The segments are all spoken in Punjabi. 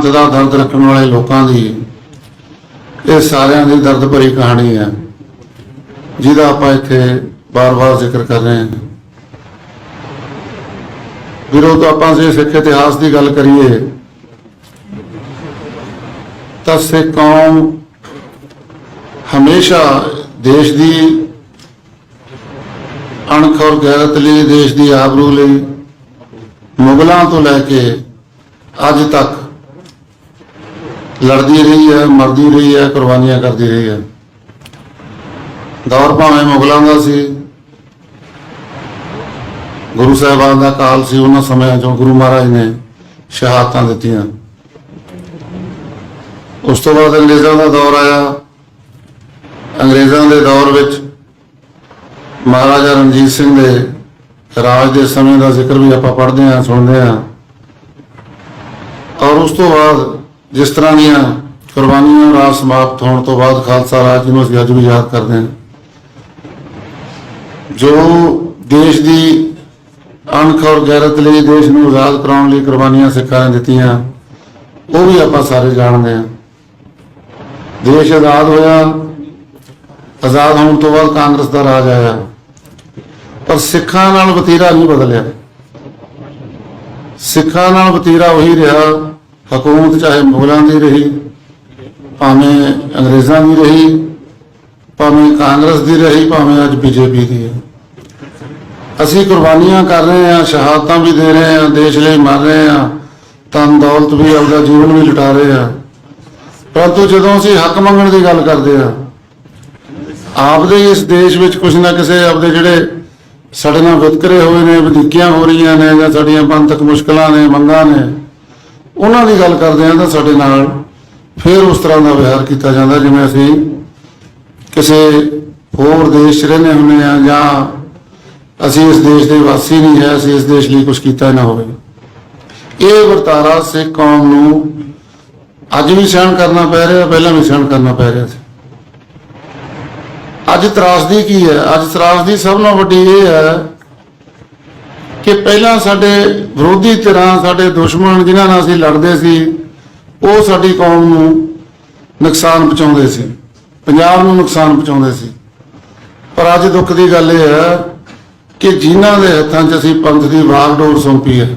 ਅੰਤ ਦਾ ਦਰਦ ਰੱਖਣ ਵਾਲੇ ਲੋਕਾਂ ਦੀ, ਇਹ ਸਾਰਿਆਂ ਦੀ ਦਰਦ ਭਰੀ ਕਹਾਣੀ ਹੈ, ਜਿਹਦਾ ਆਪਾਂ ਇੱਥੇ ਬਾਰ-ਬਾਰ ਜ਼ਿਕਰ ਕਰ ਰਹੇ ਹਾਂ। ਵੀਰੋ ਆਪਾਂ ਜੇ ਸਿੱਖ ਇਤਿਹਾਸ ਦੀ ਗੱਲ ਕਰੀਏ, ਤਾਂ ਸਿੱਖ ਕੌਮ ਹਮੇਸ਼ਾ ਦੇਸ਼ ਦੀ ਅਣਖ ਔਰ ਗੈਰਤ ਲਈ, ਦੇਸ਼ ਦੀ ਆਬਰੂ ਲਈ ਮੁਗਲਾਂ ਤੋਂ ਲੈ ਕੇ ਅੱਜ ਤੱਕ ਲੜਦੀ ਰਹੀ ਹੈ, ਮਰਦੀ ਰਹੀ ਹੈ, ਕੁਰਬਾਨੀਆਂ ਕਰਦੀ ਰਹੀ ਹੈ। ਦੌਰ ਭਾਵੇਂ ਮੁਗਲਾਂ ਦਾ ਸੀ, ਗੁਰੂ ਸਾਹਿਬਾਨ ਦਾ ਕਾਲ ਸੀ ਉਹਨਾਂ ਸਮਿਆਂ ਚੋਂ ਗੁਰੂ ਮਹਾਰਾਜ ਨੇ ਸ਼ਹਾਦਤਾਂ ਦਿੱਤੀਆਂ। ਉਸ ਤੋਂ ਬਾਅਦ ਅੰਗਰੇਜ਼ਾਂ ਦਾ ਦੌਰ ਆਇਆ। ਅੰਗਰੇਜ਼ਾਂ ਦੇ ਦੌਰ ਵਿੱਚ ਮਹਾਰਾਜਾ ਰਣਜੀਤ ਸਿੰਘ ਦੇ ਰਾਜ ਦੇ ਸਮੇਂ ਦਾ ਜ਼ਿਕਰ ਵੀ ਆਪਾਂ ਪੜ੍ਹਦੇ ਹਾਂ, ਸੁਣਦੇ ਹਾਂ। ਔਰ ਉਸ ਤੋਂ ਬਾਅਦ ਜਿਸ ਤਰ੍ਹਾਂ ਦੀਆਂ ਕੁਰਬਾਨੀਆਂ ਰਾਜ ਸਮਾਪਤ ਹੋਣ ਤੋਂ ਬਾਅਦ ਖਾਲਸਾ ਰਾਜ ਨੂੰ ਅਸੀਂ ਅੱਜ ਵੀ ਯਾਦ ਕਰਦੇ ਹਾਂ। ਜੋ ਦੇਸ਼ ਦੀ ਅਣਖ ਔਰ ਗੈਰਤ ਲਈ ਦੇਸ਼ ਨੂੰ ਆਜ਼ਾਦ ਕਰਾਉਣ ਲਈ ਕੁਰਬਾਨੀਆਂ ਸਿੱਖਾਂ ਨੇ ਦਿੱਤੀਆਂ, ਉਹ ਵੀ ਆਪਾਂ ਸਾਰੇ ਜਾਣਦੇ ਹਾਂ। ਦੇਸ਼ ਆਜ਼ਾਦ ਹੋਇਆ, ਆਜ਼ਾਦ ਹੋਣ ਤੋਂ ਬਾਅਦ ਕਾਂਗਰਸ ਦਾ ਰਾਜ ਆਇਆ, ਪਰ ਸਿੱਖਾਂ ਨਾਲ ਵਤੀਰਾ ਨਹੀਂ ਬਦਲਿਆ। ਸਿੱਖਾਂ ਨਾਲ ਵਤੀਰਾ ਉਹੀ ਰਿਹਾ ਹਕੂਮਤ ਚਾਹੇ ਮੁਗਲਾਂ ਦੀ ਰਹੀ, ਭਾਵੇਂ ਅੰਗਰੇਜ਼ਾਂ ਦੀ ਰਹੀ, ਭਾਵੇਂ ਕਾਂਗਰਸ ਦੀ ਰਹੀ, ਭਾਵੇਂ ਅੱਜ ਬੀਜੇਪੀ ਦੀ ਹੈ। ਅਸੀਂ ਕੁਰਬਾਨੀਆਂ ਕਰ ਰਹੇ ਹਾਂ, ਸ਼ਹਾਦਤਾਂ ਵੀ ਦੇ ਰਹੇ ਹਾਂ, ਦੇਸ਼ ਲਈ ਮਰ ਰਹੇ ਹਾਂ ਤਨ ਦੌਲਤ ਵੀ ਆਪਦਾ ਜੀਵਨ ਵੀ ਲੁਟਾ ਰਹੇ ਹਾਂ। ਪਰੰਤੂ ਜਦੋਂ ਅਸੀਂ ਹੱਕ ਮੰਗਣ ਦੀ ਗੱਲ ਕਰਦੇ ਹਾਂ, ਆਪਦੇ ਇਸ ਦੇਸ਼ ਵਿੱਚ ਕੁਝ ਨਾ ਕਿਸੇ ਆਪਦੇ ਜਿਹੜੇ ਸਾਡੇ ਨਾਲ ਵਿਤਕਰੇ ਹੋਏ ਨੇ, ਵਧੀਕੀਆਂ ਹੋ ਰਹੀਆਂ ਨੇ ਜਾਂ ਸਾਡੀਆਂ ਪੰਥਕ ਮੁਸ਼ਕਲਾਂ ਨੇ, ਮੰਗਾਂ ਨੇ ਉਹਨਾਂ ਦੀ ਗੱਲ ਕਰਦੇ ਹਾਂ ਤਾਂ ਸਾਡੇ ਨਾਲ ਫਿਰ ਉਸ ਤਰ੍ਹਾਂ ਦਾ ਵਿਹਾਰ ਕੀਤਾ ਜਾਂਦਾ, ਜਿਵੇਂ ਅਸੀਂ ਕਿਸੇ ਹੋਰ ਦੇਸ਼ 'ਚ ਰਹਿੰਦੇ ਹੁੰਦੇ ਆ ਜਾਂ ਅਸੀਂ ਇਸ ਦੇਸ਼ ਦੇ ਵਾਸੀ ਨਹੀਂ ਹੈ, ਅਸੀਂ ਇਸ ਦੇਸ਼ ਲਈ ਕੁਝ ਕੀਤਾ ਨਾ ਹੋਵੇ। ਇਹ ਵਰਤਾਰਾ ਸਿੱਖ ਕੌਮ ਨੂੰ ਅੱਜ ਵੀ ਸਹਿਣ ਕਰਨਾ ਪੈ ਰਿਹਾ, ਪਹਿਲਾਂ ਵੀ ਸਹਿਣ ਕਰਨਾ ਪੈ ਰਿਹਾ ਸੀ। ਅੱਜ ਤਰਾਸਦੀ ਕੀ ਹੈ? ਅੱਜ ਤਰਾਸਦੀ ਸਭ ਨਾਲੋਂ ਵੱਡੀ ਇਹ ਹੈ ਕਿ ਪਹਿਲਾਂ ਸਾਡੇ ਵਿਰੋਧੀ ਧਿਰਾਂ, ਸਾਡੇ ਦੁਸ਼ਮਣ ਜਿਨ੍ਹਾਂ ਨਾਲ ਅਸੀਂ ਲੜਦੇ ਸੀ, ਉਹ ਸਾਡੀ ਕੌਮ ਨੂੰ ਨੁਕਸਾਨ ਪਹੁੰਚਾਉਂਦੇ ਸੀ, ਪੰਜਾਬ ਨੂੰ ਨੁਕਸਾਨ ਪਹੁੰਚਾਉਂਦੇ ਸੀ। ਪਰ ਅੱਜ ਦੁੱਖ ਦੀ ਗੱਲ ਇਹ ਹੈ ਕਿ ਜਿਨ੍ਹਾਂ ਦੇ ਹੱਥਾਂ 'ਚ ਅਸੀਂ ਪੰਥ ਦੀ ਵਾਗਡੋਰ ਸੌਂਪੀ ਹੈ,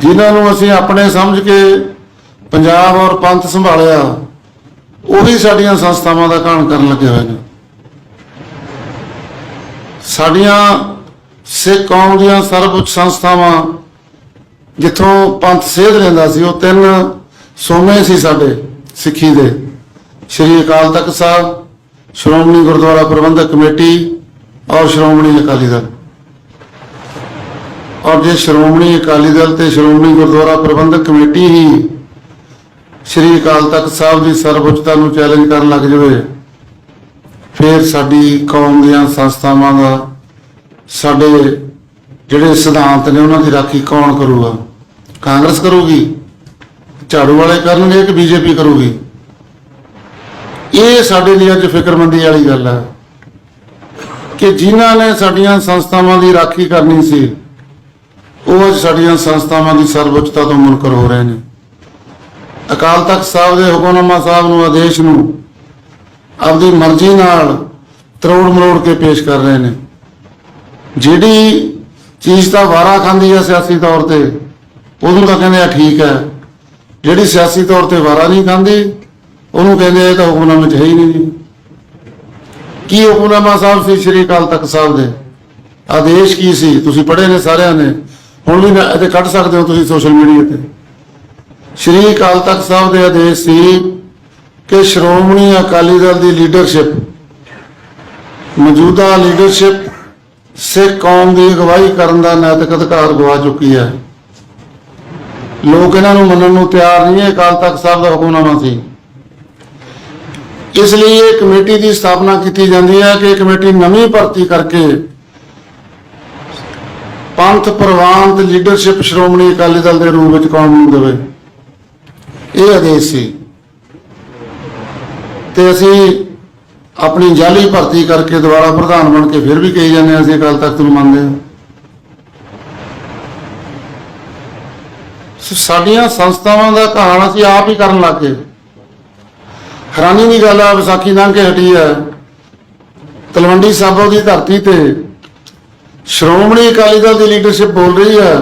ਜਿਨ੍ਹਾਂ ਨੂੰ ਅਸੀਂ ਆਪਣੇ ਸਮਝ ਕੇ ਪੰਜਾਬ ਔਰ ਪੰਥ ਸੰਭਾਲਿਆ, ਉਹੀ ਸਾਡੀਆਂ ਸੰਸਥਾਵਾਂ ਦਾ ਘਾਣ ਕਰਨ ਲੱਗੇ ਹੋਏ ਨੇ। ਸਾਡੀਆਂ ਸਿੱਖ ਕੌਮ ਦੀਆਂ ਸਰਵਉੱਚ ਸੰਸਥਾਵਾਂ, ਜਿੱਥੋਂ ਪੰਥ ਸੇਧ ਲੈਂਦਾ ਸੀ, ਉਹ ਤਿੰਨ ਸੋਮੇ ਸੀ ਸਾਡੇ ਸਿੱਖੀ ਦੇ। ਸ਼੍ਰੀ ਅਕਾਲ ਤਖਤ ਸਾਹਿਬ, ਸ਼੍ਰੋਮਣੀ ਗੁਰਦੁਆਰਾ ਪ੍ਰਬੰਧਕ ਕਮੇਟੀ ਔਰ ਸ਼੍ਰੋਮਣੀ ਅਕਾਲੀ ਦਲ। ਔਰ ਜੇ ਸ਼੍ਰੋਮਣੀ ਅਕਾਲੀ ਦਲ ਤੇ ਸ਼੍ਰੋਮਣੀ ਗੁਰਦੁਆਰਾ ਪ੍ਰਬੰਧਕ ਕਮੇਟੀ ਹੀ ਸ਼੍ਰੀ ਅਕਾਲ ਤਖਤ ਸਾਹਿਬ ਦੀ ਸਰਵਉੱਚਤਾ ਨੂੰ ਚੈਲੰਜ ਕਰਨ ਲੱਗ ਜਾਵੇ, ਫਿਰ ਸਾਡੀ ਕੌਮ ਦੀਆਂ ਸੰਸਥਾਵਾਂ ਦਾ ਸਾਡੇ ਜਿਹੜੇ ਸਿਧਾਂਤ ਨੇ ਉਹਨਾਂ ਦੀ ਰਾਖੀ ਕੌਣ ਕਰੂਗਾ? ਕਾਂਗਰਸ ਕਰੂਗੀ? ਝਾੜੂ ਵਾਲੇ ਕਰਨਗੇ ਕਿ ਬੀਜੇਪੀ ਕਰੂਗੀ? ਇਹ ਸਾਡੇ ਲਈ ਅੱਜ ਫਿਕਰਮੰਦੀ ਵਾਲੀ ਗੱਲ ਹੈ ਕਿ ਜਿਨ੍ਹਾਂ ਨੇ ਸਾਡੀਆਂ ਸੰਸਥਾਵਾਂ ਦੀ ਰਾਖੀ ਕਰਨੀ ਸੀ, ਉਹ ਅੱਜ ਸਾਡੀਆਂ ਸੰਸਥਾਵਾਂ ਦੀ ਸਰਵਉੱਚਤਾ ਤੋਂ ਮੁਨਕਰ ਹੋ ਰਹੇ ਨੇ। ਅਕਾਲ ਤਖਤ ਸਾਹਿਬ ਦੇ ਹੁਕਮਨਾਮਾ ਸਾਹਿਬ ਨੂੰ, ਆਦੇਸ਼ ਨੂੰ ਆਪਦੀ ਮਰਜ਼ੀ ਨਾਲ ਤਰੋੜ ਮਰੋੜ ਕੇ ਪੇਸ਼ ਕਰ ਰਹੇ ਨੇ। ਜਿਹੜੀ ਚੀਜ਼ ਤਾਂ ਵਾਰਾ ਖਾਂਦੀ ਹੈ ਸਿਆਸੀ ਤੌਰ ਤੇ, ਉਹਨੂੰ ਤਾਂ ਕਹਿੰਦੇ ਆ ਠੀਕ ਹੈ। ਜਿਹੜੀ ਸਿਆਸੀ ਤੌਰ ਤੇ ਵਾਰਾ ਨਹੀਂ ਖਾਂਦੀ, ਉਹਨੂੰ ਕਹਿੰਦੇ ਇਹ ਤਾਂ ਹੁਕਮਨਾਮੇ 'ਚ ਹੈ ਹੀ ਨਹੀਂ। ਜੀ ਕੀ ਹੁਕਮਨਾਮਾ ਸਾਹਿਬ ਸੀ ਸ਼੍ਰੀ ਅਕਾਲ ਤਖਤ ਸਾਹਿਬ ਦੇ? ਆਦੇਸ਼ ਕੀ ਸੀ? ਤੁਸੀਂ ਪੜ੍ਹੇ ਨੇ ਸਾਰਿਆਂ ਨੇ। ਹੁਣ ਵੀ ਇਹਦੇ ਕੱਢ ਸਕਦੇ ਹੋ ਤੁਸੀਂ ਸੋਸ਼ਲ ਮੀਡੀਆ ਤੇ। ਸ਼੍ਰੀ ਅਕਾਲ ਤਖਤ ਸਾਹਿਬ ਦੇ ਆਦੇਸ਼ ਸੀ ਕਿ ਸ਼੍ਰੋਮਣੀ ਅਕਾਲੀ ਦਲ ਦੀ ਲੀਡਰਸ਼ਿਪ ਮੌਜੂਦਾ ਲੀਡਰਸ਼ਿਪ ਸਿੱਖ ਕੌਮ ਦੀ ਅਗਵਾਈ ਕਰਨ ਦਾ ਨੈਤਿਕ ਅਧਿਕਾਰ ਗਵਾ ਚੁੱਕੀ ਹੈ। ਲੋਕ ਇਹਨਾਂ ਨੂੰ ਮੰਨਣ ਨੂੰ ਤਿਆਰ ਨਹੀਂ ਹੈ, ਅਕਾਲ ਤਖਤ ਸਾਹਿਬ ਦਾ ਹੁਕਮਨਾਮਾ ਸੀ। ਇਸ ਲਈ ਇਹ ਕਮੇਟੀ ਦੀ ਸਥਾਪਨਾ ਕੀਤੀ ਜਾਂਦੀ ਹੈ ਕਿ ਇਹ ਕਮੇਟੀ ਨਵੀਂ ਭਰਤੀ ਕਰਕੇ ਪੰਥ ਪ੍ਰਵਾਨਤ ਲੀਡਰਸ਼ਿਪ ਸ਼੍ਰੋਮਣੀ ਅਕਾਲੀ ਦਲ ਦੇ ਰੂਪ ਵਿੱਚ ਕੌਮ ਨੂੰ ਦੇਵੇ। ਇਹ ਆਦੇਸ਼ ਸੀ। ਤੇ ਅਸੀਂ ਆਪਣੀ ਜਾਲੀ ਭਰਤੀ ਕਰਕੇ ਦੁਬਾਰਾ ਪ੍ਰਧਾਨ ਬਣ ਕੇ ਫਿਰ ਵੀ ਕਹੀ ਜਾਂਦੇ ਹਾਂ ਅਸੀਂ ਅਕਾਲ ਤਖਤ ਨੂੰ ਮੰਨਦੇ ਹਾਂ। ਸਾਡੀਆਂ ਸੰਸਥਾਵਾਂ ਦਾ ਕਹਾਣ ਅਸੀਂ ਆਪ ਹੀ ਕਰਨ ਲੱਗ ਗਏ। ਹੈਰਾਨੀ ਦੀ ਗੱਲ ਆ, ਵਿਸਾਖੀ ਲੰਘ ਕੇ ਹਟੀ ਹੈ ਤਲਵੰਡੀ ਸਾਬੋ ਦੀ ਧਰਤੀ ਤੇ ਸ਼੍ਰੋਮਣੀ ਅਕਾਲੀ ਦਲ ਦੀ ਲੀਡਰਸ਼ਿਪ ਬੋਲ ਰਹੀ ਹੈ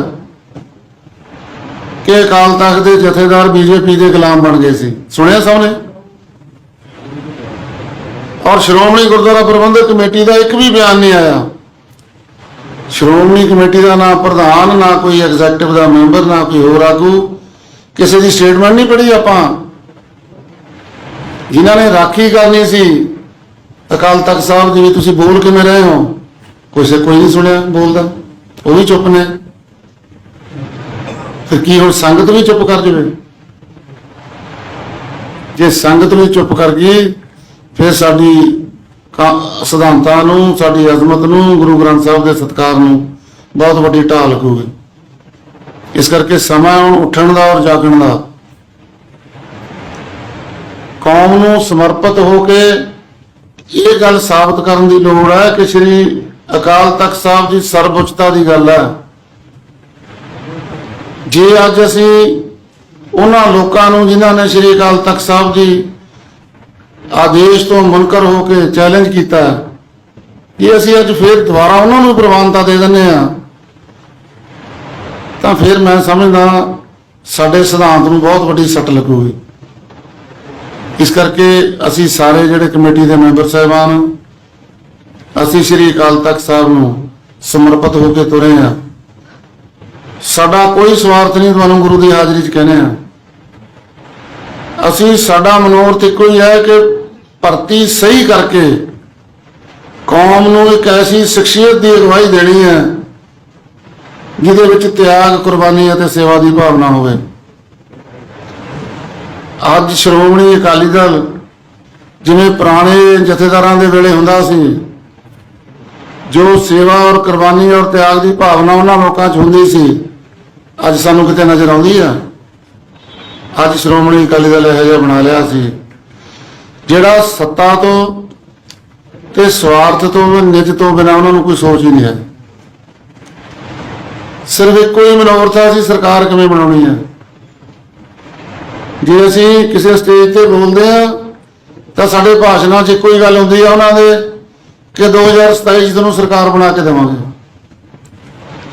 ਕਿ ਅਕਾਲ ਤਖਤ ਦੇ ਜਥੇਦਾਰ ਬੀਜੇਪੀ ਦੇ ਗੁਲਾਮ ਬਣ ਗਏ ਸੀ। ਸੁਣਿਆ ਸਭ ਨੇ? ਔਰ ਸ਼੍ਰੋਮਣੀ ਗੁਰਦੁਆਰਾ ਪ੍ਰਬੰਧਕ ਕਮੇਟੀ ਦਾ ਇੱਕ ਵੀ ਬਿਆਨ ਨਹੀਂ ਆਇਆ। ਸ਼੍ਰੋਮਣੀ ਕਮੇਟੀ ਦਾ ਨਾ ਪ੍ਰਧਾਨ, ਨਾ ਕੋਈ ਐਗਜ਼ੈਕਟਿਵ ਦਾ ਮੈਂਬਰ, ਨਾ ਕੋਈ ਹੋਰ ਆਗੂ, ਕਿਸੇ ਦੀ ਸਟੇਟਮੈਂਟ ਨਹੀਂ ਪੜ੍ਹੀ ਆਪਾਂ। ਜਿਨ੍ਹਾਂ ਨੇ ਰਾਖੀ ਕਰਨੀ ਸੀ, ਅਕਾਲ ਤਖਤ ਸਾਹਿਬ ਦੀ ਵੀ ਤੁਸੀਂ ਬੋਲ ਕਿਵੇਂ ਰਹੇ ਹੋ? ਕਿਸੇ ਕੋਈ ਨਹੀਂ ਸੁਣਿਆ ਬੋਲਦਾ। ਉਹ ਵੀ ਚੁੱਪ ਨੇ। ਫਿਰ ਕੀ ਹੁਣ ਸੰਗਤ ਵੀ ਚੁੱਪ ਕਰ ਜਾਵੇ? ਜੇ ਸੰਗਤ ਵੀ ਚੁੱਪ ਕਰ ਗਈ ਫਿਰ ਸਾਡੀ ਸਿਧਾਂਤਾਂ ਨੂੰ, ਸਾਡੀ ਅਜ਼ਮਤ ਨੂੰ, ਗੁਰੂ ਗ੍ਰੰਥ ਸਾਹਿਬ ਦੇ ਸਤਕਾਰ ਨੂੰ ਬਹੁਤ ਵੱਡੀ ਢਾਲ ਲੱਗੂਗੀ ਇਸ ਕਰਕੇ ਸਮਾਂ ਹੁਣ ਉੱਠਣ ਦਾ ਔਰ ਜਾਗਣ ਦਾ। ਕੌਮ ਨੂੰ ਸਮਰਪਿਤ ਹੋ ਕੇ ਇਹ ਗੱਲ ਸਾਬਤ ਕਰਨ ਦੀ ਲੋੜ ਹੈ ਕਿ ਸ੍ਰੀ ਅਕਾਲ ਤਖਤ ਸਾਹਿਬ ਦੀ ਸਰਵਉੱਚਤਾ ਦੀ ਗੱਲ ਹੈ। ਜੇ ਅੱਜ ਅਸੀਂ ਉਹਨਾਂ ਲੋਕਾਂ ਨੂੰ ਜਿਨ੍ਹਾਂ ਨੇ ਸ੍ਰੀ ਅਕਾਲ ਤਖਤ ਸਾਹਿਬ ਦੀ ਆਦੇਸ਼ ਤੋਂ ਮੁਨਕਰ ਹੋ ਕੇ ਚੈਲੰਜ ਕੀਤਾ। ਜੇ ਅਸੀਂ ਅੱਜ ਫੇਰ ਦੁਬਾਰਾ ਉਹਨਾਂ ਨੂੰ ਪ੍ਰਵਾਨਤਾ ਦੇ ਦਿੰਦੇ ਆ ਤਾਂ ਫਿਰ ਮੈਂ ਸਮਝਦਾ ਸਾਡੇ ਸਿਧਾਂਤ ਨੂੰ ਬਹੁਤ ਵੱਡੀ ਸੱਟ ਲੱਗੂਗੀ। ਇਸ ਕਰਕੇ ਅਸੀਂ ਸਾਰੇ ਜਿਹੜੇ ਕਮੇਟੀ ਦੇ ਮੈਂਬਰ ਸਾਹਿਬਾਨ, ਅਸੀਂ ਸ੍ਰੀ ਅਕਾਲ ਤਖਤ ਸਾਹਿਬ ਨੂੰ ਸਮਰਪਿਤ ਹੋ ਕੇ ਤੁਰੇ ਆ ਸਾਡਾ ਕੋਈ ਸਵਾਰਥ ਨਹੀਂ ਤੁਹਾਨੂੰ ਗੁਰੂ ਦੀ ਹਾਜ਼ਰੀ 'ਚ ਕਹਿੰਦੇ ਆ ਅਸੀਂ ਸਾਡਾ ਮਨੋਰਥ ਇੱਕੋ ਹੀ ਹੈ ਕਿ ਭਰਤੀ ਸਹੀ ਕਰਕੇ ਕੌਮ ਨੂੰ ਇੱਕ ਐਸੀ ਸ਼ਖਸੀਅਤ ਦੀ ਅਗਵਾਈ ਦੇਣੀ ਹੈ, ਜਿਹਦੇ ਵਿੱਚ ਤਿਆਗ, ਕੁਰਬਾਨੀ ਅਤੇ ਸੇਵਾ ਦੀ ਭਾਵਨਾ ਹੋਵੇ। ਅੱਜ ਸ਼੍ਰੋਮਣੀ ਅਕਾਲੀ ਦਲ ਜਿਵੇਂ ਪੁਰਾਣੇ ਜਥੇਦਾਰਾਂ ਦੇ ਵੇਲੇ ਹੁੰਦਾ ਸੀ, ਜੋ ਸੇਵਾ ਔਰ ਕੁਰਬਾਨੀ ਔਰ ਤਿਆਗ ਦੀ ਭਾਵਨਾ ਉਹਨਾਂ ਲੋਕਾਂ 'ਚ ਹੁੰਦੀ ਸੀ, ਅੱਜ ਸਾਨੂੰ ਕਿਤੇ ਨਜ਼ਰ ਆਉਂਦੀ ਆ। ਅੱਜ ਸ਼੍ਰੋਮਣੀ ਅਕਾਲੀ ਦਲ ਇਹੋ ਜਿਹਾ ਬਣਾ ਲਿਆ ਸੀ। ਜਿਹੜਾ ਸੱਤਾ ਤੋਂ ਤੇ ਸਵਾਰਥ ਤੋਂ ਨਿਜ ਤੋਂ ਬਿਨਾਂ ਉਹਨਾਂ ਨੂੰ ਕੋਈ ਸੋਚ ਹੀ ਨਹੀਂ ਹੈ। ਸਿਰਫ ਇੱਕੋ ਹੀ ਮਨੋਰਥ ਹੈ ਅਸੀਂ ਸਰਕਾਰ ਕਿਵੇਂ ਬਣਾਉਣੀ ਹੈ? ਜੇ ਅਸੀਂ ਕਿਸੇ ਸਟੇਜ ਤੇ ਬੋਲਦੇ ਆ ਤਾਂ ਸਾਡੇ ਭਾਸ਼ਣਾਂ 'ਚ ਇੱਕੋ ਹੀ ਗੱਲ ਹੁੰਦੀ ਆ ਉਹਨਾਂ ਦੇ ਕਿ 2027 ਚ ਨੂੰ ਸਰਕਾਰ ਬਣਾ ਕੇ ਦੇਵਾਂਗੇ।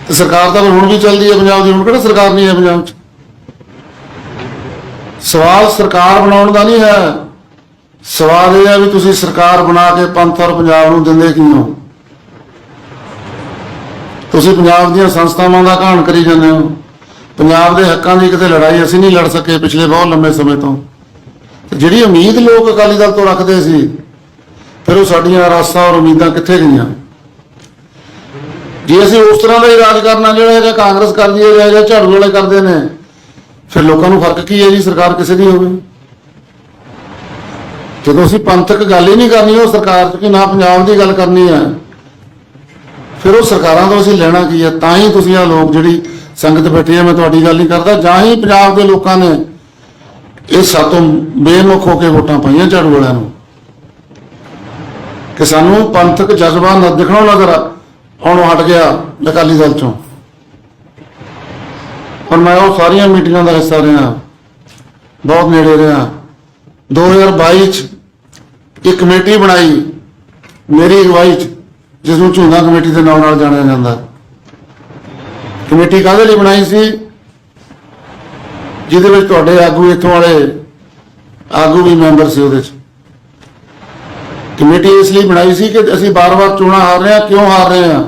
ਤੇ ਸਰਕਾਰ ਤਾਂ ਹੁਣ ਵੀ ਚੱਲਦੀ ਹੈ ਪੰਜਾਬ ਦੀ, ਹੁਣ ਕਿਹੜਾ ਸਰਕਾਰ ਨਹੀਂ ਹੈ ਪੰਜਾਬ 'ਚ? ਸਵਾਲ ਸਰਕਾਰ ਬਣਾਉਣ ਦਾ ਨਹੀਂ ਹੈ। ਸਵਾਲ ਇਹ ਹੈ ਵੀ ਤੁਸੀਂ ਸਰਕਾਰ ਬਣਾ ਕੇ ਪੰਥ ਔਰ ਪੰਜਾਬ ਨੂੰ ਦਿੰਦੇ ਕੀ ਤੁਸੀਂ ਪੰਜਾਬ ਦੀਆਂ ਸੰਸਥਾਵਾਂ ਦਾ ਘਾਣ ਕਰੀ ਜਾਂਦੇ ਹੋ। ਪੰਜਾਬ ਦੇ ਹੱਕਾਂ ਦੀ ਕਿਤੇ ਲੜਾਈ ਅਸੀਂ ਨਹੀਂ ਲੜ ਸਕੇ ਪਿਛਲੇ ਬਹੁਤ ਲੰਮੇ ਸਮੇਂ ਤੋਂ। ਜਿਹੜੀ ਉਮੀਦ ਲੋਕ ਅਕਾਲੀ ਦਲ ਤੋਂ ਰੱਖਦੇ ਸੀ, ਫਿਰ ਉਹ ਸਾਡੀਆਂ ਆਸਾਂ ਔਰ ਉਮੀਦਾਂ ਕਿੱਥੇ ਗਈਆਂ? ਜੇ ਅਸੀਂ ਉਸ ਤਰ੍ਹਾਂ ਦਾ ਹੀ ਰਾਜ ਕਰਨਾ, ਜਿਹੜਾ ਜਾਂ ਕਾਂਗਰਸ ਕਰਦੀ ਹੈ ਜਾਂ ਝਾੜੂ ਵਾਲੇ ਕਰਦੇ ਨੇ, ਫਿਰ ਲੋਕਾਂ ਨੂੰ ਫ਼ਰਕ ਕੀ ਹੈ ਜੀ? ਸਰਕਾਰ ਕਿਸੇ ਦੀ ਹੋਵੇ। ਜਦੋਂ ਅਸੀਂ ਪੰਥਕ ਗੱਲ ਹੀ ਨਹੀਂ ਕਰਨੀ, ਉਹ ਸਰਕਾਰ ਚ ਕਿ ਨਾ ਪੰਜਾਬ ਦੀ ਗੱਲ ਕਰਨੀ ਹੈ। ਫਿਰ ਉਹ ਸਰਕਾਰਾਂ ਤੋਂ ਅਸੀਂ ਲੈਣਾ ਕੀ ਹੈ? ਤਾਂ ਹੀ ਤੁਸੀਂ ਆ ਲੋਕ ਜਿਹੜੀ ਸੰਗਤ ਬੈਠੀ ਹੈ, ਮੈਂ ਤੁਹਾਡੀ ਗੱਲ ਨਹੀਂ ਕਰਦਾ, ਜਾਂ ਹੀ ਪੰਜਾਬ ਦੇ ਲੋਕਾਂ ਨੇ ਇਹ ਸਾਤੋਂ ਬੇਮੁਖ ਹੋ ਕੇ ਵੋਟਾਂ ਪਾਈਆਂ ਝਾੜੂ ਵਾਲਿਆਂ ਨੂੰ। ਕਿ ਸਾਨੂੰ ਪੰਥਕ ਜਜ਼ਬਾ ਨਾ ਦਿਖਣੋਂ ਨਜ਼ਰ ਆਉਣੋਂ ਹਟ ਗਿਆ ਅਕਾਲੀ ਦਲ ਚੋਂ। ਪਰ ਮੈਂ ਉਹ ਸਾਰੀਆਂ ਮੀਟਿੰਗਾਂ ਦਾ ਹਿੱਸਾ ਰਿਹਾ, ਬਹੁਤ ਨੇੜੇ ਰਿਹਾ। 2022 ਚ ਇੱਕ ਕਮੇਟੀ ਬਣਾਈ ਮੇਰੀ ਅਗਵਾਈ ਚ, ਜਿਸ ਨੂੰ ਝੁੰਗਾ ਕਮੇਟੀ ਦੇ ਨਾਮ ਨਾਲ ਜਾਣਿਆ ਜਾਂਦਾ। ਕਮੇਟੀ ਕਾਹਦੇ ਲਈ ਬਣਾਈ ਸੀ? ਜਿਹਦੇ ਵਿੱਚ ਤੁਹਾਡੇ ਆਗੂ ਇੱਥੋਂ ਵਾਲੇ ਆਗੂ ਵੀ ਮੈਂਬਰ ਸੀ ਉਹਦੇ ਚ। ਕਮੇਟੀ ਇਸ ਲਈ ਬਣਾਈ ਸੀ ਕਿ ਅਸੀਂ ਬਾਰ-ਬਾਰ ਚੋਣਾਂ ਹਾਰ ਰਹੇ ਹਾਂ, ਕਿਉਂ ਹਾਰ ਰਹੇ ਹਾਂ?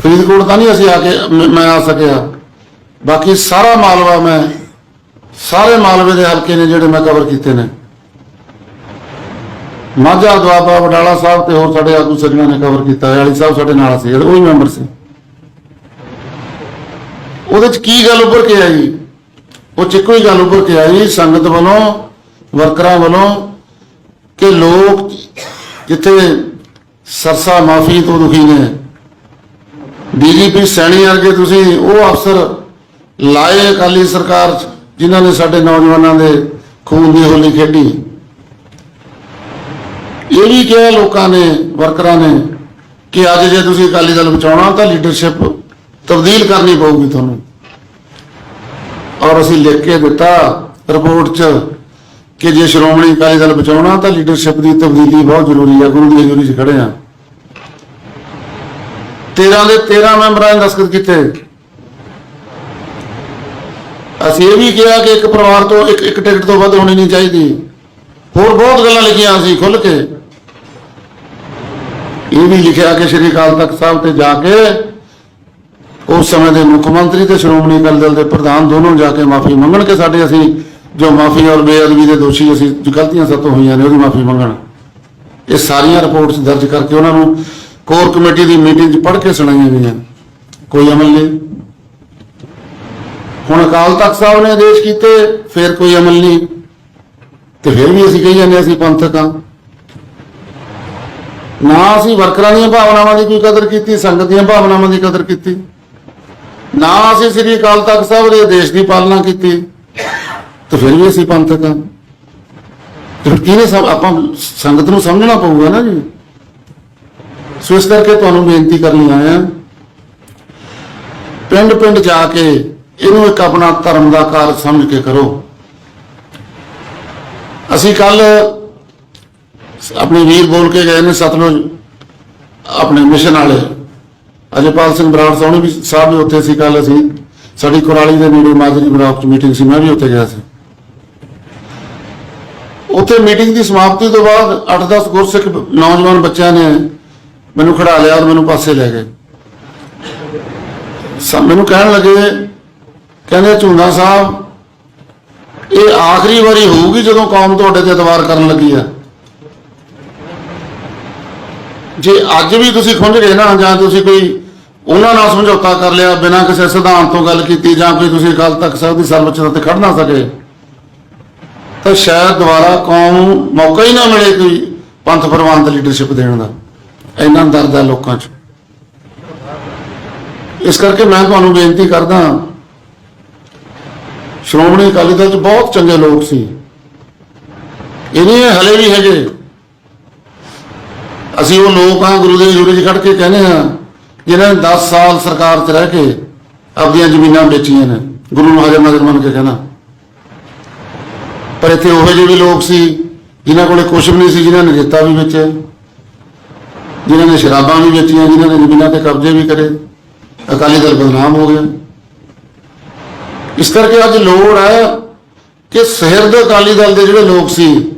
ਫਰੀਦਕੋਟ ਤਾਂ ਨਹੀਂ ਅਸੀਂ ਆ ਕੇ ਮੈਂ ਆ ਸਕਿਆ। ਬਾਕੀ ਸਾਰਾ ਮਾਲਵਾ ਮੈਂ, ਸਾਰੇ ਮਾਲਵੇ ਦੇ ਹਲਕੇ ਨੇ ਜਿਹੜੇ ਮੈਂ ਕਵਰ ਕੀਤੇ ਨੇ। ਮਾਝਾ ਦੁਆਬਾ ਵਡਾਲਾ ਸਾਹਿਬ ਤੇ ਹੋਰ ਸਾਡੇ ਆਗੂ ਸੱਜਣਾਂ ਨੇ ਕਵਰ ਕੀਤਾ ਵਾਲੀ ਸਾਹਿਬ ਸਾਡੇ ਨਾਲ ਸੀ ਉਹ ਹੀ ਮੈਂਬਰ ਸੀ। ਉਹਦੇ ਚ ਕੀ ਗੱਲ ਉੱਭਰ ਕੇ ਆਈ? ਉਹ ਚ ਇੱਕੋ ਹੀ ਗੱਲ ਉੱਭਰ ਕੇ ਆਈ ਸੰਗਤ ਵੱਲੋਂ ਵਰਕਰਾਂ ਵੱਲੋਂ ਕਿ ਲੋਕ ਜਿੱਥੇ ਸਰਸਾ ਮਾਫੀ ਤੋਂ ਦੁਖੀ ਨੇ ਡੀਜੀਪੀ ਸੈਣੀ ਵਰਗੇ ਤੁਸੀਂ ਉਹ ਅਫਸਰ ਲਾਏ ਅਕਾਲੀ ਸਰਕਾਰ 'ਚ, ਜਿਨ੍ਹਾਂ ਨੇ ਸਾਡੇ ਨੌਜਵਾਨਾਂ ਦੇ ਖੂਨ ਦੀ ਹੋਲੀ ਖੇਡੀ। ਇਹ ਵੀ ਕਿਹਾ ਲੋਕਾਂ ਨੇ, ਵਰਕਰਾਂ ਨੇ ਕਿ ਅੱਜ ਜੇ ਤੁਸੀਂ ਅਕਾਲੀ ਦਲ ਬਚਾਉਣਾ ਤਾਂ ਲੀਡਰਸ਼ਿਪ ਤਬਦੀਲ ਕਰਨੀ ਪਊਗੀ ਤੁਹਾਨੂੰ। ਔਰ ਅਸੀਂ ਲਿਖ ਕੇ ਦਿੱਤਾ ਰਿਪੋਰਟ 'ਚ ਕਿ ਜੇ ਸ਼੍ਰੋਮਣੀ ਅਕਾਲੀ ਦਲ ਬਚਾਉਣਾ ਤਾਂ ਲੀਡਰਸ਼ਿਪ ਦੀ ਤਬਦੀਲੀ ਬਹੁਤ ਜ਼ਰੂਰੀ ਹੈ ਗੁਰੂ ਦੀ ਹਜ਼ੂਰੀ 'ਚ ਖੜੇ ਆ। 13 ਦੇ 13 ਮੈਂਬਰਾਂ ਨੇ ਦਸਖਤ ਕੀਤੇ। ਅਸੀਂ ਇਹ ਵੀ ਕਿਹਾ ਕਿ ਇੱਕ ਪਰਿਵਾਰ ਤੋਂ ਇੱਕ ਇੱਕ ਟਿਕਟ ਤੋਂ ਵੱਧ ਹੋਣੀ ਨਹੀਂ ਚਾਹੀਦੀ। ਹੋਰ ਬਹੁਤ ਗੱਲਾਂ ਲਿਖੀਆਂ ਅਸੀਂ ਖੁੱਲ ਕੇ। ਇਹ ਵੀ ਲਿਖਿਆ ਕਿ ਸ਼੍ਰੀ ਅਕਾਲ ਤਖਤ ਸਾਹਿਬ ਤੇ ਜਾ ਕੇ ਉਸ ਸਮੇਂ ਦੇ ਮੁੱਖ ਮੰਤਰੀ ਤੇ ਸ਼੍ਰੋਮਣੀ ਅਕਾਲੀ ਦਲ ਦੇ ਪ੍ਰਧਾਨ ਦੋਨੋਂ ਜਾ ਕੇ ਮਾਫੀ ਮੰਗਣ ਕਿ ਸਾਡੇ ਅਸੀਂ ਜੋ ਮਾਫੀ ਔਰ ਬੇਅਦਬੀ ਦੇ ਦੋਸ਼ੀ ਅਸੀਂ ਗਲਤੀਆਂ ਸਾਤੋਂ ਹੋਈਆਂ ਨੇ, ਉਹਦੀ ਮਾਫੀ ਮੰਗਣ। ਇਹ ਸਾਰੀਆਂ ਰਿਪੋਰਟਸ ਦਰਜ ਕਰਕੇ ਉਹਨਾਂ ਨੂੰ ਕੋਰ ਕਮੇਟੀ ਦੀ ਮੀਟਿੰਗ 'ਚ ਪੜ੍ਹ ਕੇ ਸੁਣਾਈਆਂ ਗਈਆਂ। ਕੋਈ ਅਮਲ ਨਹੀਂ। ਹੁਣ ਅਕਾਲ ਤਖਤ ਸਾਹਿਬ ਨੇ ਆਦੇਸ਼ ਕੀਤੇ, ਫਿਰ ਕੋਈ ਅਮਲ ਨਹੀਂ। ਤੇ ਫਿਰ ਵੀ ਅਸੀਂ ਕਹੀ ਜਾਂਦੇ ਹਾਂ ਅਸੀਂ ਪੰਥਕ ਹਾਂ। ਨਾ ਅਸੀਂ ਵਰਕਰਾਂ ਦੀਆਂ ਭਾਵਨਾਵਾਂ ਦੀ ਕੋਈ ਕਦਰ ਕੀਤੀ, ਸੰਗਤ ਦੀਆਂ ਭਾਵਨਾਵਾਂ ਦੀ ਕਦਰ ਕੀਤੀ। ਨਾ ਅਸੀਂ ਸ੍ਰੀ ਅਕਾਲ ਤਖਤ ਸਾਹਿਬ ਦੇ ਆਦੇਸ਼ ਦੀ ਪਾਲਣਾ ਕੀਤੀ। ਤੇ ਫਿਰ ਵੀ ਅਸੀਂ ਪੰਥਕ ਹਾਂ। ਫਿਰ ਕਿਹਨੇ ਸਭ ਆਪਾਂ ਸੰਗਤ ਨੂੰ ਸਮਝਣਾ ਪਊਗਾ ਨਾ ਜੀ। ਸੋ ਇਸ ਕਰਕੇ ਤੁਹਾਨੂੰ ਬੇਨਤੀ ਕਰਨੀ ਆਇਆ। ਪਿੰਡ ਪਿੰਡ ਜਾ ਕੇ ਇਹਨੂੰ ਇੱਕ ਆਪਣਾ ਧਰਮ ਦਾ ਕਾਰਜ ਸਮਝ ਕੇ ਕਰੋ। ਅਸੀਂ ਕੱਲ ਆਪਣੇ ਵੀਰ ਬੋਲ ਕੇ ਗਏ ਨੇ ਸਤਲੁਜ, ਆਪਣੇ ਮਿਸ਼ਨ ਵਾਲੇ। ਅਜੇਪਾਲ ਸਿੰਘ ਬਰਾੜ ਸੋਹਣੀ ਵੀ ਸਾਹਿਬ ਵੀ ਉੱਥੇ ਸੀ ਕੱਲ ਅਸੀਂ। ਸਾਡੀ ਕੁਰਾਲੀ ਦੇ ਨੇੜੇ ਮਾਜਰੀ ਬਲਾਕ ਚ ਮੀਟਿੰਗ ਸੀ, ਮੈਂ ਵੀ ਉੱਥੇ ਗਿਆ ਸੀ। ਉੱਥੇ ਮੀਟਿੰਗ ਦੀ ਸਮਾਪਤੀ ਤੋਂ ਬਾਅਦ 8-10 ਗੁਰਸਿੱਖ ਨੌਜਵਾਨ ਬੱਚਿਆਂ ਨੇ ਮੈਨੂੰ ਖੜਾ ਲਿਆ ਔਰ ਮੈਨੂੰ ਪਾਸੇ ਲੈ ਗਏ। ਸਭ ਮੈਨੂੰ ਕਹਿਣ ਲੱਗੇ, ਕਹਿੰਦੇ ਝੁੰਦਾ ਸਾਹਿਬ, ਇਹ ਆਖਰੀ ਵਾਰੀ ਹੋਊਗੀ ਜਦੋਂ ਕੌਮ ਤੁਹਾਡੇ ਤੇ ਇਤਵਾਰ ਕਰਨ ਲੱਗੀ ਆ। ਜੇ ਅੱਜ ਵੀ ਤੁਸੀਂ ਖੁੰਝ ਗਏ ਨਾ, ਜਾਂ ਤੁਸੀਂ ਕੋਈ ਉਹਨਾਂ ਨਾਲ ਸਮਝੌਤਾ ਕਰ ਲਿਆ, ਬਿਨਾਂ ਕਿਸੇ ਸਿਧਾਂਤ ਤੋਂ ਗੱਲ ਕੀਤੀ, ਜਾਂ ਕੋਈ ਤੁਸੀਂ ਗੱਲ ਤੱਕ ਸਾਹਿਬ ਦੀ ਤੇ ਖੜ ਨਾ ਸਕੇ, ਤਾਂ ਸ਼ਾਇਦ ਦੁਬਾਰਾ ਕੌਮ ਨੂੰ ਮੌਕਾ ਹੀ ਨਾ ਮਿਲੇ ਕੋਈ ਪੰਥ ਪ੍ਰਵਾਨਤ ਲੀਡਰਸ਼ਿਪ ਦੇਣ ਦਾ, ਇੰਨਾ ਦਰਦ ਹੈ ਲੋਕਾਂ 'ਚ। ਇਸ ਕਰਕੇ ਮੈਂ ਤੁਹਾਨੂੰ ਬੇਨਤੀ ਕਰਦਾ, ਸ਼੍ਰੋਮਣੀ ਅਕਾਲੀ ਦਲ 'ਚ ਬਹੁਤ ਚੰਗੇ ਲੋਕ ਸੀ। ਇਹ ਹਲੇ ਵੀ ਹੈਗੇ। ਅਸੀਂ ਉਹ ਲੋਕ ਆ ਗੁਰੂ ਦੇ ਹਜ਼ੂਰੀ 'ਚ ਖੜ ਕੇ ਕਹਿੰਦੇ ਆ ਜਿਨ੍ਹਾਂ ਨੇ 10 ਸਾਲ ਸਰਕਾਰ 'ਚ ਰਹਿ ਕੇ ਆਪਣੀਆਂ ਜ਼ਮੀਨਾਂ ਵੇਚੀਆਂ ਨੇ। ਗੁਰੂ ਨੂੰ ਹਾਜ਼ਰ ਨਾਜ਼ਰ ਮੰਨ ਕੇ ਕਹਿਣਾ। ਪਰ ਇੱਥੇ ਉਹ ਜਿਹੇ ਵੀ ਲੋਕ ਸੀ, ਜਿਨ੍ਹਾਂ ਕੋਲੇ ਕੁਛ ਵੀ ਨਹੀਂ ਸੀ, ਜਿਨ੍ਹਾਂ ਨੇ ਰੇਤਾ ਵੀ ਵੇਚਿਆ, ਜਿਨ੍ਹਾਂ ਨੇ ਸ਼ਰਾਬਾਂ ਵੀ ਵੇਚੀਆਂ, ਜਿਨ੍ਹਾਂ ਨੇ ਜ਼ਮੀਨਾਂ ਤੇ ਕਬਜ਼ੇ ਵੀ ਕਰੇ। ਅਕਾਲੀ ਦਲ ਬਦਨਾਮ ਹੋ ਗਿਆ। ਇਸ ਕਰਕੇ ਅੱਜ ਲੋੜ ਹੈ ਕਿ ਸਹਿਰਦ ਅਕਾਲੀ ਦਲ ਦੇ ਜਿਹੜੇ ਲੋਕ ਸੀ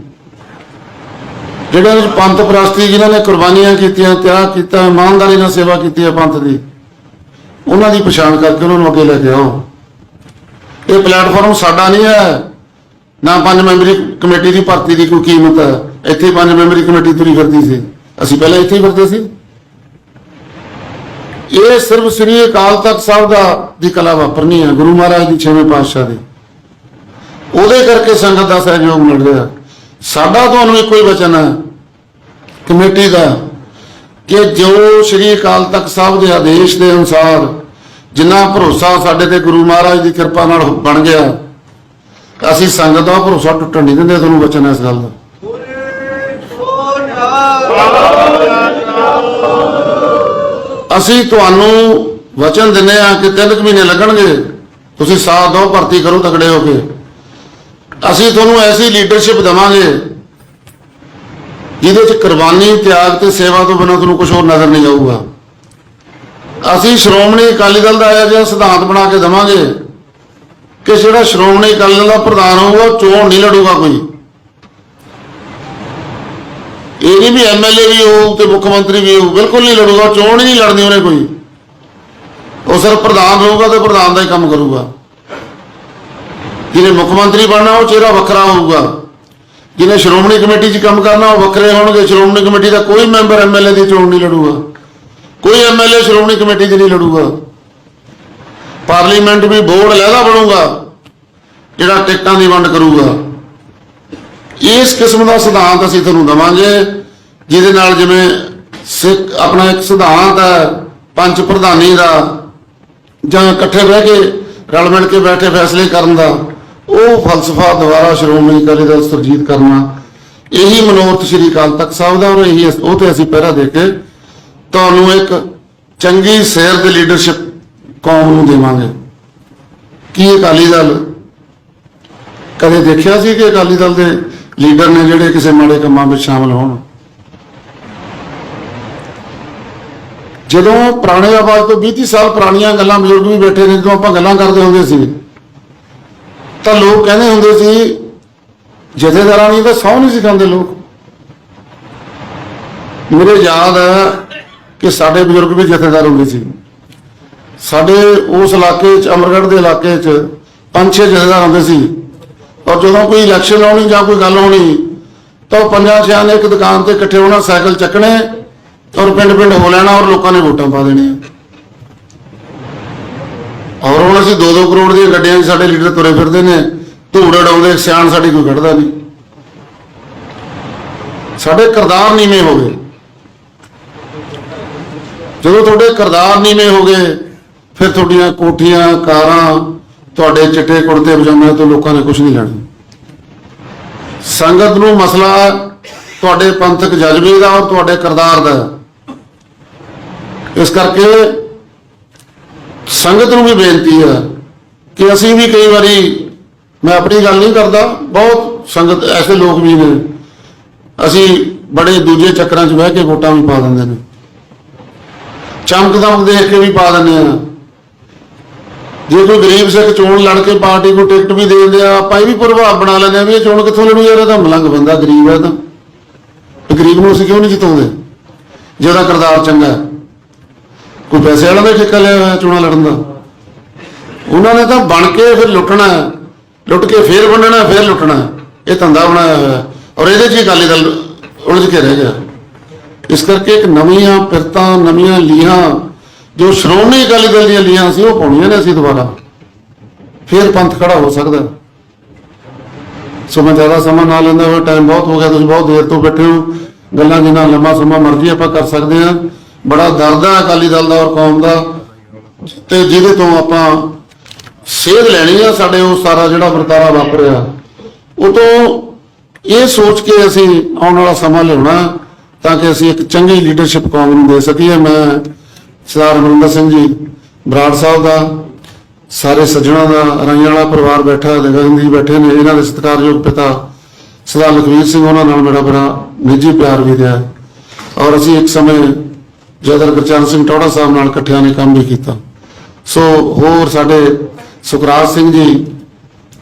ਜਿਹੜੇ ਵਿੱਚ ਪੰਥ ਪ੍ਰਸਤੀ ਜਿਨ੍ਹਾਂ ਨੇ ਕੁਰਬਾਨੀਆਂ ਕੀਤੀਆਂ, ਤਿਆਗ ਕੀਤਾ, ਇਮਾਨਦਾਰੀ ਨਾਲ ਸੇਵਾ ਕੀਤੀ ਹੈ ਪੰਥ ਦੀ, ਉਹਨਾਂ ਦੀ ਪਛਾਣ ਕਰਕੇ ਉਹਨਾਂ ਨੂੰ ਅੱਗੇ ਲੈ ਕੇ ਆਓ। ਇਹ ਪਲੇਟਫਾਰਮ ਸਾਡਾ ਨਹੀਂ ਹੈ। ਨਾ ਪੰਜ ਮੈਂਬਰੀ ਕਮੇਟੀ ਦੀ ਭਰਤੀ ਦੀ ਕੋਈ ਕੀਮਤ ਹੈ। ਇੱਥੇ ਪੰਜ ਮੈਂਬਰੀ ਕਮੇਟੀ ਤੁਰੀ ਫਿਰਦੀ ਸੀ। ਅਸੀਂ ਪਹਿਲਾਂ ਇੱਥੇ ਹੀ ਫਿਰਦੇ ਸੀ। ਇਹ ਸਿਰਫ ਸ੍ਰੀ ਅਕਾਲ ਤਖਤ ਸਾਹਿਬ ਦਾ ਦੀ ਕਲਾ ਵਾਪਰਨੀ ਹੈ, ਗੁਰੂ ਮਹਾਰਾਜ ਦੀ ਛੇਵੇਂ ਪਾਤਸ਼ਾਹ ਦੀ। ਉਹਦੇ ਕਰਕੇ ਸੰਗਤ ਦਾ ਸਹਿਯੋਗ ਮਿਲ ਰਿਹਾ। ਸਾਡਾ ਤੁਹਾਨੂੰ ਇੱਕੋ ਹੀ ਵਚਨ ਹੈ, ਕਮੇਟੀ ਦਾ, ਕਿ ਜੋ ਸ੍ਰੀ ਅਕਾਲ ਤਖਤ ਸਾਹਿਬ ਦੇ ਆਦੇਸ਼ ਦੇ ਅਨੁਸਾਰ ਜਿੰਨਾ ਭਰੋਸਾ ਸਾਡੇ ਤੇ ਗੁਰੂ ਮਹਾਰਾਜ ਦੀ ਕਿਰਪਾ ਨਾਲ ਬਣ ਗਿਆ, ਅਸੀਂ ਸੰਗਤ ਦਾ ਭਰੋਸਾ ਟੁੱਟਣ ਨਹੀਂ ਦਿੰਦੇ ਤੁਹਾਨੂੰ ਵਚਨ ਹੈ ਇਸ ਗੱਲ ਦਾ। ਅਸੀਂ ਤੁਹਾਨੂੰ ਵਚਨ ਦਿੰਨੇ ਆ ਕਿ ਤਿੰਨ ਕੁ ਮਹੀਨੇ ਲੱਗਣਗੇ, ਤੁਸੀਂ ਸਾਥ ਦਿਓ, ਭਰਤੀ ਕਰੋ, ਤਕੜੇ ਹੋ ਕੇ। ਅਸੀਂ ਤੁਹਾਨੂੰ ਐਸੀ ਲੀਡਰਸ਼ਿਪ ਦੇਵਾਂਗੇ, ਜਿਹਦੇ ਚ ਕੁਰਬਾਨੀ, ਤਿਆਗ ਤੇ ਸੇਵਾ ਤੋਂ ਬਿਨਾਂ ਤੁਹਾਨੂੰ ਕੁਝ ਹੋਰ ਨਜ਼ਰ ਨਹੀਂ ਆਊਗਾ। ਅਸੀਂ ਸ਼੍ਰੋਮਣੀ ਅਕਾਲੀ ਦਲ ਦਾ ਇਹ ਜਿਹਾ ਸਿਧਾਂਤ ਬਣਾ ਕੇ ਦੇਵਾਂਗੇ ਕਿ ਜਿਹੜਾ ਸ਼੍ਰੋਮਣੀ ਅਕਾਲੀ ਦਲ ਦਾ ਪ੍ਰਧਾਨ ਹੋਊਗਾ, ਉਹ ਚੋਣ ਨਹੀਂ ਲੜੂਗਾ ਕੋਈ। ਇਹ ਨਹੀਂ ਵੀ ਐਮਐਲਏ ਵੀ ਹੋਊ ਤੇ ਮੁੱਖ ਮੰਤਰੀ ਵੀ ਹੋਊ, ਬਿਲਕੁਲ ਨਹੀਂ ਲੜੂਗਾ, ਚੋਣ ਹੀ ਨਹੀਂ ਲੜਨੀ ਉਹਨੇ ਕੋਈ। ਉਹ ਸਿਰਫ ਪ੍ਰਧਾਨ ਹੋਊਗਾ ਤੇ ਪ੍ਰਧਾਨ ਦਾ ਹੀ ਕੰਮ ਕਰੂਗਾ। ਜਿਹਨੇ ਮੁੱਖ ਮੰਤਰੀ ਬਣਨਾ, ਉਹ ਚਿਹਰਾ ਵੱਖਰਾ ਹੋਊਗਾ। ਜਿਹਨੇ ਸ਼੍ਰੋਮਣੀ ਕਮੇਟੀ 'ਚ ਕੰਮ ਕਰਨਾ, ਉਹ ਵੱਖਰੇ ਹੋਣਗੇ। ਸ਼੍ਰੋਮਣੀ ਕਮੇਟੀ ਦਾ ਕੋਈ ਮੈਂਬਰ ਐਮਐਲਏ ਦੀ ਚੋਣ ਨਹੀਂ ਲੜੂਗਾ। ਕੋਈ ਐਮਐਲਏ ਸ਼੍ਰੋਮਣੀ ਕਮੇਟੀ 'ਚ ਨਹੀਂ ਲੜੂਗਾ। ਪਾਰਲੀਮੈਂਟ ਵੀ ਬੋਰਡ ਲਹਿਦਾ ਬਣੂਗਾ, ਜਿਹੜਾ ਟਿਕਟਾਂ ਦੀ ਵੰਡ ਕਰੂਗਾ। ਇਸ ਕਿਸਮ ਦਾ ਸਿਧਾਂਤ ਅਸੀਂ ਤੁਹਾਨੂੰ ਦਵਾਂਗੇ, ਜਿਹਦੇ ਨਾਲ ਜਿਵੇਂ ਸਿੱਖ, ਆਪਣਾ ਇੱਕ ਸਿਧਾਂਤ ਹੈ ਪੰਜ ਪ੍ਰਧਾਨੀ ਦਾ, ਜਾਂ ਇਕੱਠੇ ਬਹਿ ਕੇ ਰਲ ਮਿਲ ਕੇ ਬੈਠੇ ਫੈਸਲੇ ਕਰਨ ਦਾ। ਉਹ ਫਲਸਫਾ ਦੁਬਾਰਾ ਸ਼੍ਰੋਮਣੀ ਅਕਾਲੀ ਦਲ ਸੁਰਜੀਤ ਕਰਨਾ ਇਹੀ ਮਨੋਰਥ ਸ੍ਰੀ ਅਕਾਲ ਤਖਤ ਸਾਹਿਬ ਦਾ ਔਰ ਇਹੀ ਉਹ ਤੇ ਅਸੀਂ ਪਹਿਰਾ ਦੇ ਕੇ ਤੁਹਾਨੂੰ ਇੱਕ ਚੰਗੀ ਸੇਰ ਦੀ ਲੀਡਰਸ਼ਿਪ ਕੌਮ ਨੂੰ ਦੇਵਾਂਗੇ। ਕੀ ਅਕਾਲੀ ਦਲ ਕਦੇ ਦੇਖਿਆ ਸੀ ਕਿ ਅਕਾਲੀ ਦਲ ਦੇ ਲੀਡਰ ਨੇ ਜਿਹੜੇ ਕਿਸੇ ਮਾੜੇ ਕੰਮਾਂ ਵਿੱਚ ਸ਼ਾਮਲ ਹੋਣ? ਜਦੋਂ ਪੁਰਾਣੇ ਆਵਾਜ਼ ਤੋਂ 20 30 ਸਾਲ ਪੁਰਾਣੀਆਂ ਗੱਲਾਂ ਬਜ਼ੁਰਗ ਵੀ ਬੈਠੇ ਨੇ, ਜਦੋਂ ਆਪਾਂ ਗੱਲਾਂ ਕਰਦੇ ਹੁੰਦੇ ਸੀ ਤਾਂ ਲੋਕ ਕਹਿੰਦੇ ਹੁੰਦੇ ਸੀ, ਜਥੇਦਾਰਾਂ ਨਹੀਂ ਤਾਂ ਸਹੁੰ ਨਹੀਂ ਸੀ ਖਾਂਦੇ ਲੋਕ। ਮੇਰੇ ਯਾਦ ਹੈ ਕਿ ਸਾਡੇ ਬਜ਼ੁਰਗ ਵੀ ਜਥੇਦਾਰ ਹੁੰਦੇ ਸੀ। ਸਾਡੇ ਉਸ ਇਲਾਕੇ 'ਚ, ਅਮਰਗੜ੍ਹ ਦੇ ਇਲਾਕੇ 'ਚ ਪੰਜ ਛੇ ਜਥੇਦਾਰ ਹੁੰਦੇ ਸੀ। ਔਰ ਜਦੋਂ ਕੋਈ ਇਲੈਕਸ਼ਨ ਆਉਣੀ ਜਾਂ ਕੋਈ ਗੱਲ ਹੋਣੀ ਤਾਂ ਉਹ ਪੰਜਾਂ ਛਿਆਂ ਨੇ ਇੱਕ ਦੁਕਾਨ ਤੇ ਇਕੱਠੇ ਹੋਣਾ, ਸਾਈਕਲ ਚੱਕਣੇ ਔਰ ਪਿੰਡ ਪਿੰਡ ਹੋ ਲੈਣਾ ਔਰ ਲੋਕਾਂ ਨੇ ਵੋਟਾਂ ਪਾ ਦੇਣੀਆਂ। ਔਰ ਹੁਣ ਅਸੀਂ 2-2 ਕਰੋੜ ਦੀਆਂ ਗੱਡੀਆਂ 'ਚ ਸਾਡੇ ਲੀਡਰ ਤੁਰੇ ਫਿਰਦੇ ਨੇ, ਧੂੜ ਉਡਾਉਂਦੇ ਸਿਆਣ ਸਾਡੀ ਕੋਈ ਕੱਢਦਾ ਨਹੀਂ। ਸਾਡੇ ਕਰਦਾਰ ਨੀਵੇਂ ਹੋ ਗਏ। ਜਦੋਂ ਤੁਹਾਡੇ ਕਰਦਾਰ ਨੀਵੇਂ ਹੋ ਗਏ, ਫਿਰ ਤੁਹਾਡੀਆਂ ਕੋਠੀਆਂ, ਕਾਰਾਂ, ਤੁਹਾਡੇ ਚਿੱਟੇ ਕੁੜਤੇ ਪਜਾਮੇ ਤੋਂ ਲੋਕਾਂ ਨੇ ਕੁਝ ਨਹੀਂ ਲੈਣਾ। ਸੰਗਤ ਨੂੰ ਮਸਲਾ ਤੁਹਾਡੇ ਪੰਥਕ ਜਜ਼ਬੇ ਦਾ ਔਰ ਤੁਹਾਡੇ ਕਰਦਾਰ ਦਾ। ਇਸ ਕਰਕੇ ਸੰਗਤ ਨੂੰ ਵੀ ਬੇਨਤੀ ਹੈ ਕਿ ਅਸੀਂ ਵੀ ਕਈ ਵਾਰੀ, ਮੈਂ ਆਪਣੀ ਗੱਲ ਨਹੀਂ ਕਰਦਾ, ਬਹੁਤ ਸੰਗਤ, ਐਸੇ ਲੋਕ ਵੀ ਨੇ। ਅਸੀਂ ਬੜੇ ਦੂਜੇ ਚੱਕਰਾਂ 'ਚ ਬਹਿ ਕੇ ਵੋਟਾਂ ਵੀ ਪਾ ਦਿੰਦੇ ਨੇ। ਚਮਕ ਦਮਕ ਦੇਖ ਕੇ ਵੀ ਪਾ ਦਿੰਦੇ ਆ। ਜੇ ਕੋਈ ਗਰੀਬ ਸਿੱਖ ਚੋਣ ਲੜ ਕੇ ਪਾਰਟੀ ਨੂੰ ਟਿਕਟ ਵੀ ਦੇ ਦਿੰਦੇ ਆ, ਆਪਾਂ ਇਹ ਵੀ ਪ੍ਰਭਾਵ ਬਣਾ ਲੈਂਦੇ ਆ ਵੀ ਇਹ ਚੋਣ ਕਿੱਥੋਂ ਲੜੂ ਯਾਰ, ਇਹ ਤਾਂ ਮਲੰਗ ਬੰਦਾ, ਗਰੀਬ ਹੈ ਤਾਂ। ਗਰੀਬ ਨੂੰ ਅਸੀਂ ਕਿਉਂ ਨਹੀਂ ਜਿਤਾਉਂਦੇ? ਜਿਹਦਾ ਕਰਦਾਰ ਚੰਗਾ ਹੈ। ਕੋਈ ਪੈਸੇ ਵਾਲਾ ਦਾ ਠੇਕਾ ਲਿਆ ਹੋਇਆ ਚੋਣਾਂ ਲੜਨ ਦਾ? ਉਹਨਾਂ ਨੇ ਤਾਂ ਬਣ ਕੇ ਫਿਰ ਲੁੱਟਣਾ ਲੁੱਟ ਕੇ ਫੇਰ ਵੰਡਣਾ, ਫੇਰ ਲੁੱਟਣਾ ਇਹ ਧੰਦਾ ਬਣਾਇਆ ਹੋਇਆ ਔਰ ਇਹਦੇ 'ਚ ਹੀ ਅਕਾਲੀ ਦਲ ਉਲਝ ਕੇ ਰਹਿ ਗਿਆ। ਇਸ ਕਰਕੇ ਇੱਕ ਨਵੀਆਂ ਪਿਰਤਾਂ ਨਵੀਆਂ ਲੀਹਾਂ, ਜੋ ਸ਼੍ਰੋਮਣੀ ਅਕਾਲੀ ਦਲ ਦੀਆਂ ਲੀਹਾਂ ਸੀ, ਉਹ ਪਾਉਣੀਆਂ ਨੇ ਅਸੀਂ ਦੁਬਾਰਾ। ਫੇਰ ਪੰਥ ਖੜਾ ਹੋ ਸਕਦਾ ਹੈ। ਸੋ ਮੈਂ ਜ਼ਿਆਦਾ ਸਮਾਂ ਨਾ ਲੈਂਦਾ ਹੋਇਆ ਟਾਈਮ ਬਹੁਤ ਹੋ ਗਿਆ, ਤੁਸੀਂ ਬਹੁਤ ਦੇਰ ਤੋਂ ਬੈਠੇ ਹੋ। ਗੱਲਾਂ ਜਿੰਨਾ ਲੰਮਾ ਸਮਾਂ ਮਰਜ਼ੀ ਆਪਾਂ ਕਰ ਸਕਦੇ ਹਾਂ। ਬੜਾ ਦਰਦ ਹੈ ਅਕਾਲੀ ਦਲ ਦਾ ਔਰ ਕੌਮ ਦਾ। ਤੇ ਜਿਹਦੇ ਤੋਂ ਆਪਾਂ ਸੇਧ ਲੈਣੀ ਆ ਸਾਡੇ ਉਹ ਸਾਰਾ ਜਿਹੜਾ ਵਰਤਾਰਾ ਵਾਪਰਿਆ। ਉਹ ਤੋਂ ਇਹ ਸੋਚ ਕੇ ਅਸੀਂ ਆਉਣ ਵਾਲਾ ਸਮਾਂ ਲਿਆਉਣਾ ਤਾਂ ਕਿ ਅਸੀਂ ਇੱਕ ਚੰਗੀ ਲੀਡਰਸ਼ਿਪ ਕੌਮ ਨੂੰ ਦੇ ਸਕੀਏ। ਮੈਂ ਸਰਦਾਰ ਅਮਰਿੰਦਰ ਸਿੰਘ ਜੀ ਬਰਾੜ ਸਾਹਿਬ ਦਾ, ਸਾਰੇ ਸੱਜਣਾ ਦਾ, ਰਾਈਆਂ ਵਾਲਾ ਪਰਿਵਾਰ ਬੈਠਾ ਹੈ ਜੀ ਬੈਠੇ ਨੇ, ਇਹਨਾਂ ਦੇ ਸਤਿਕਾਰਯੋਗ ਪਿਤਾ ਸਰਦਾਰ ਲਖਵੀਰ ਸਿੰਘ, ਉਹਨਾਂ ਨਾਲ ਮੇਰਾ ਬੜਾ ਨਿੱਜੀ ਪਿਆਰ ਵੀ ਰਿਹਾ। ਔਰ ਅਸੀਂ ਇੱਕ ਸਮੇਂ ਜਦਰ ਗੁਰਚਰਨ ਸਿੰਘ ਟੋੜਾ ਸਾਹਿਬ ਨਾਲ ਇਕੱਠਿਆਂ ਨੇ ਕੰਮ ਵੀ ਕੀਤਾ। ਸੋ ਹੋਰ ਸਾਡੇ ਸੁਖਰਾਜ ਸਿੰਘ ਜੀ,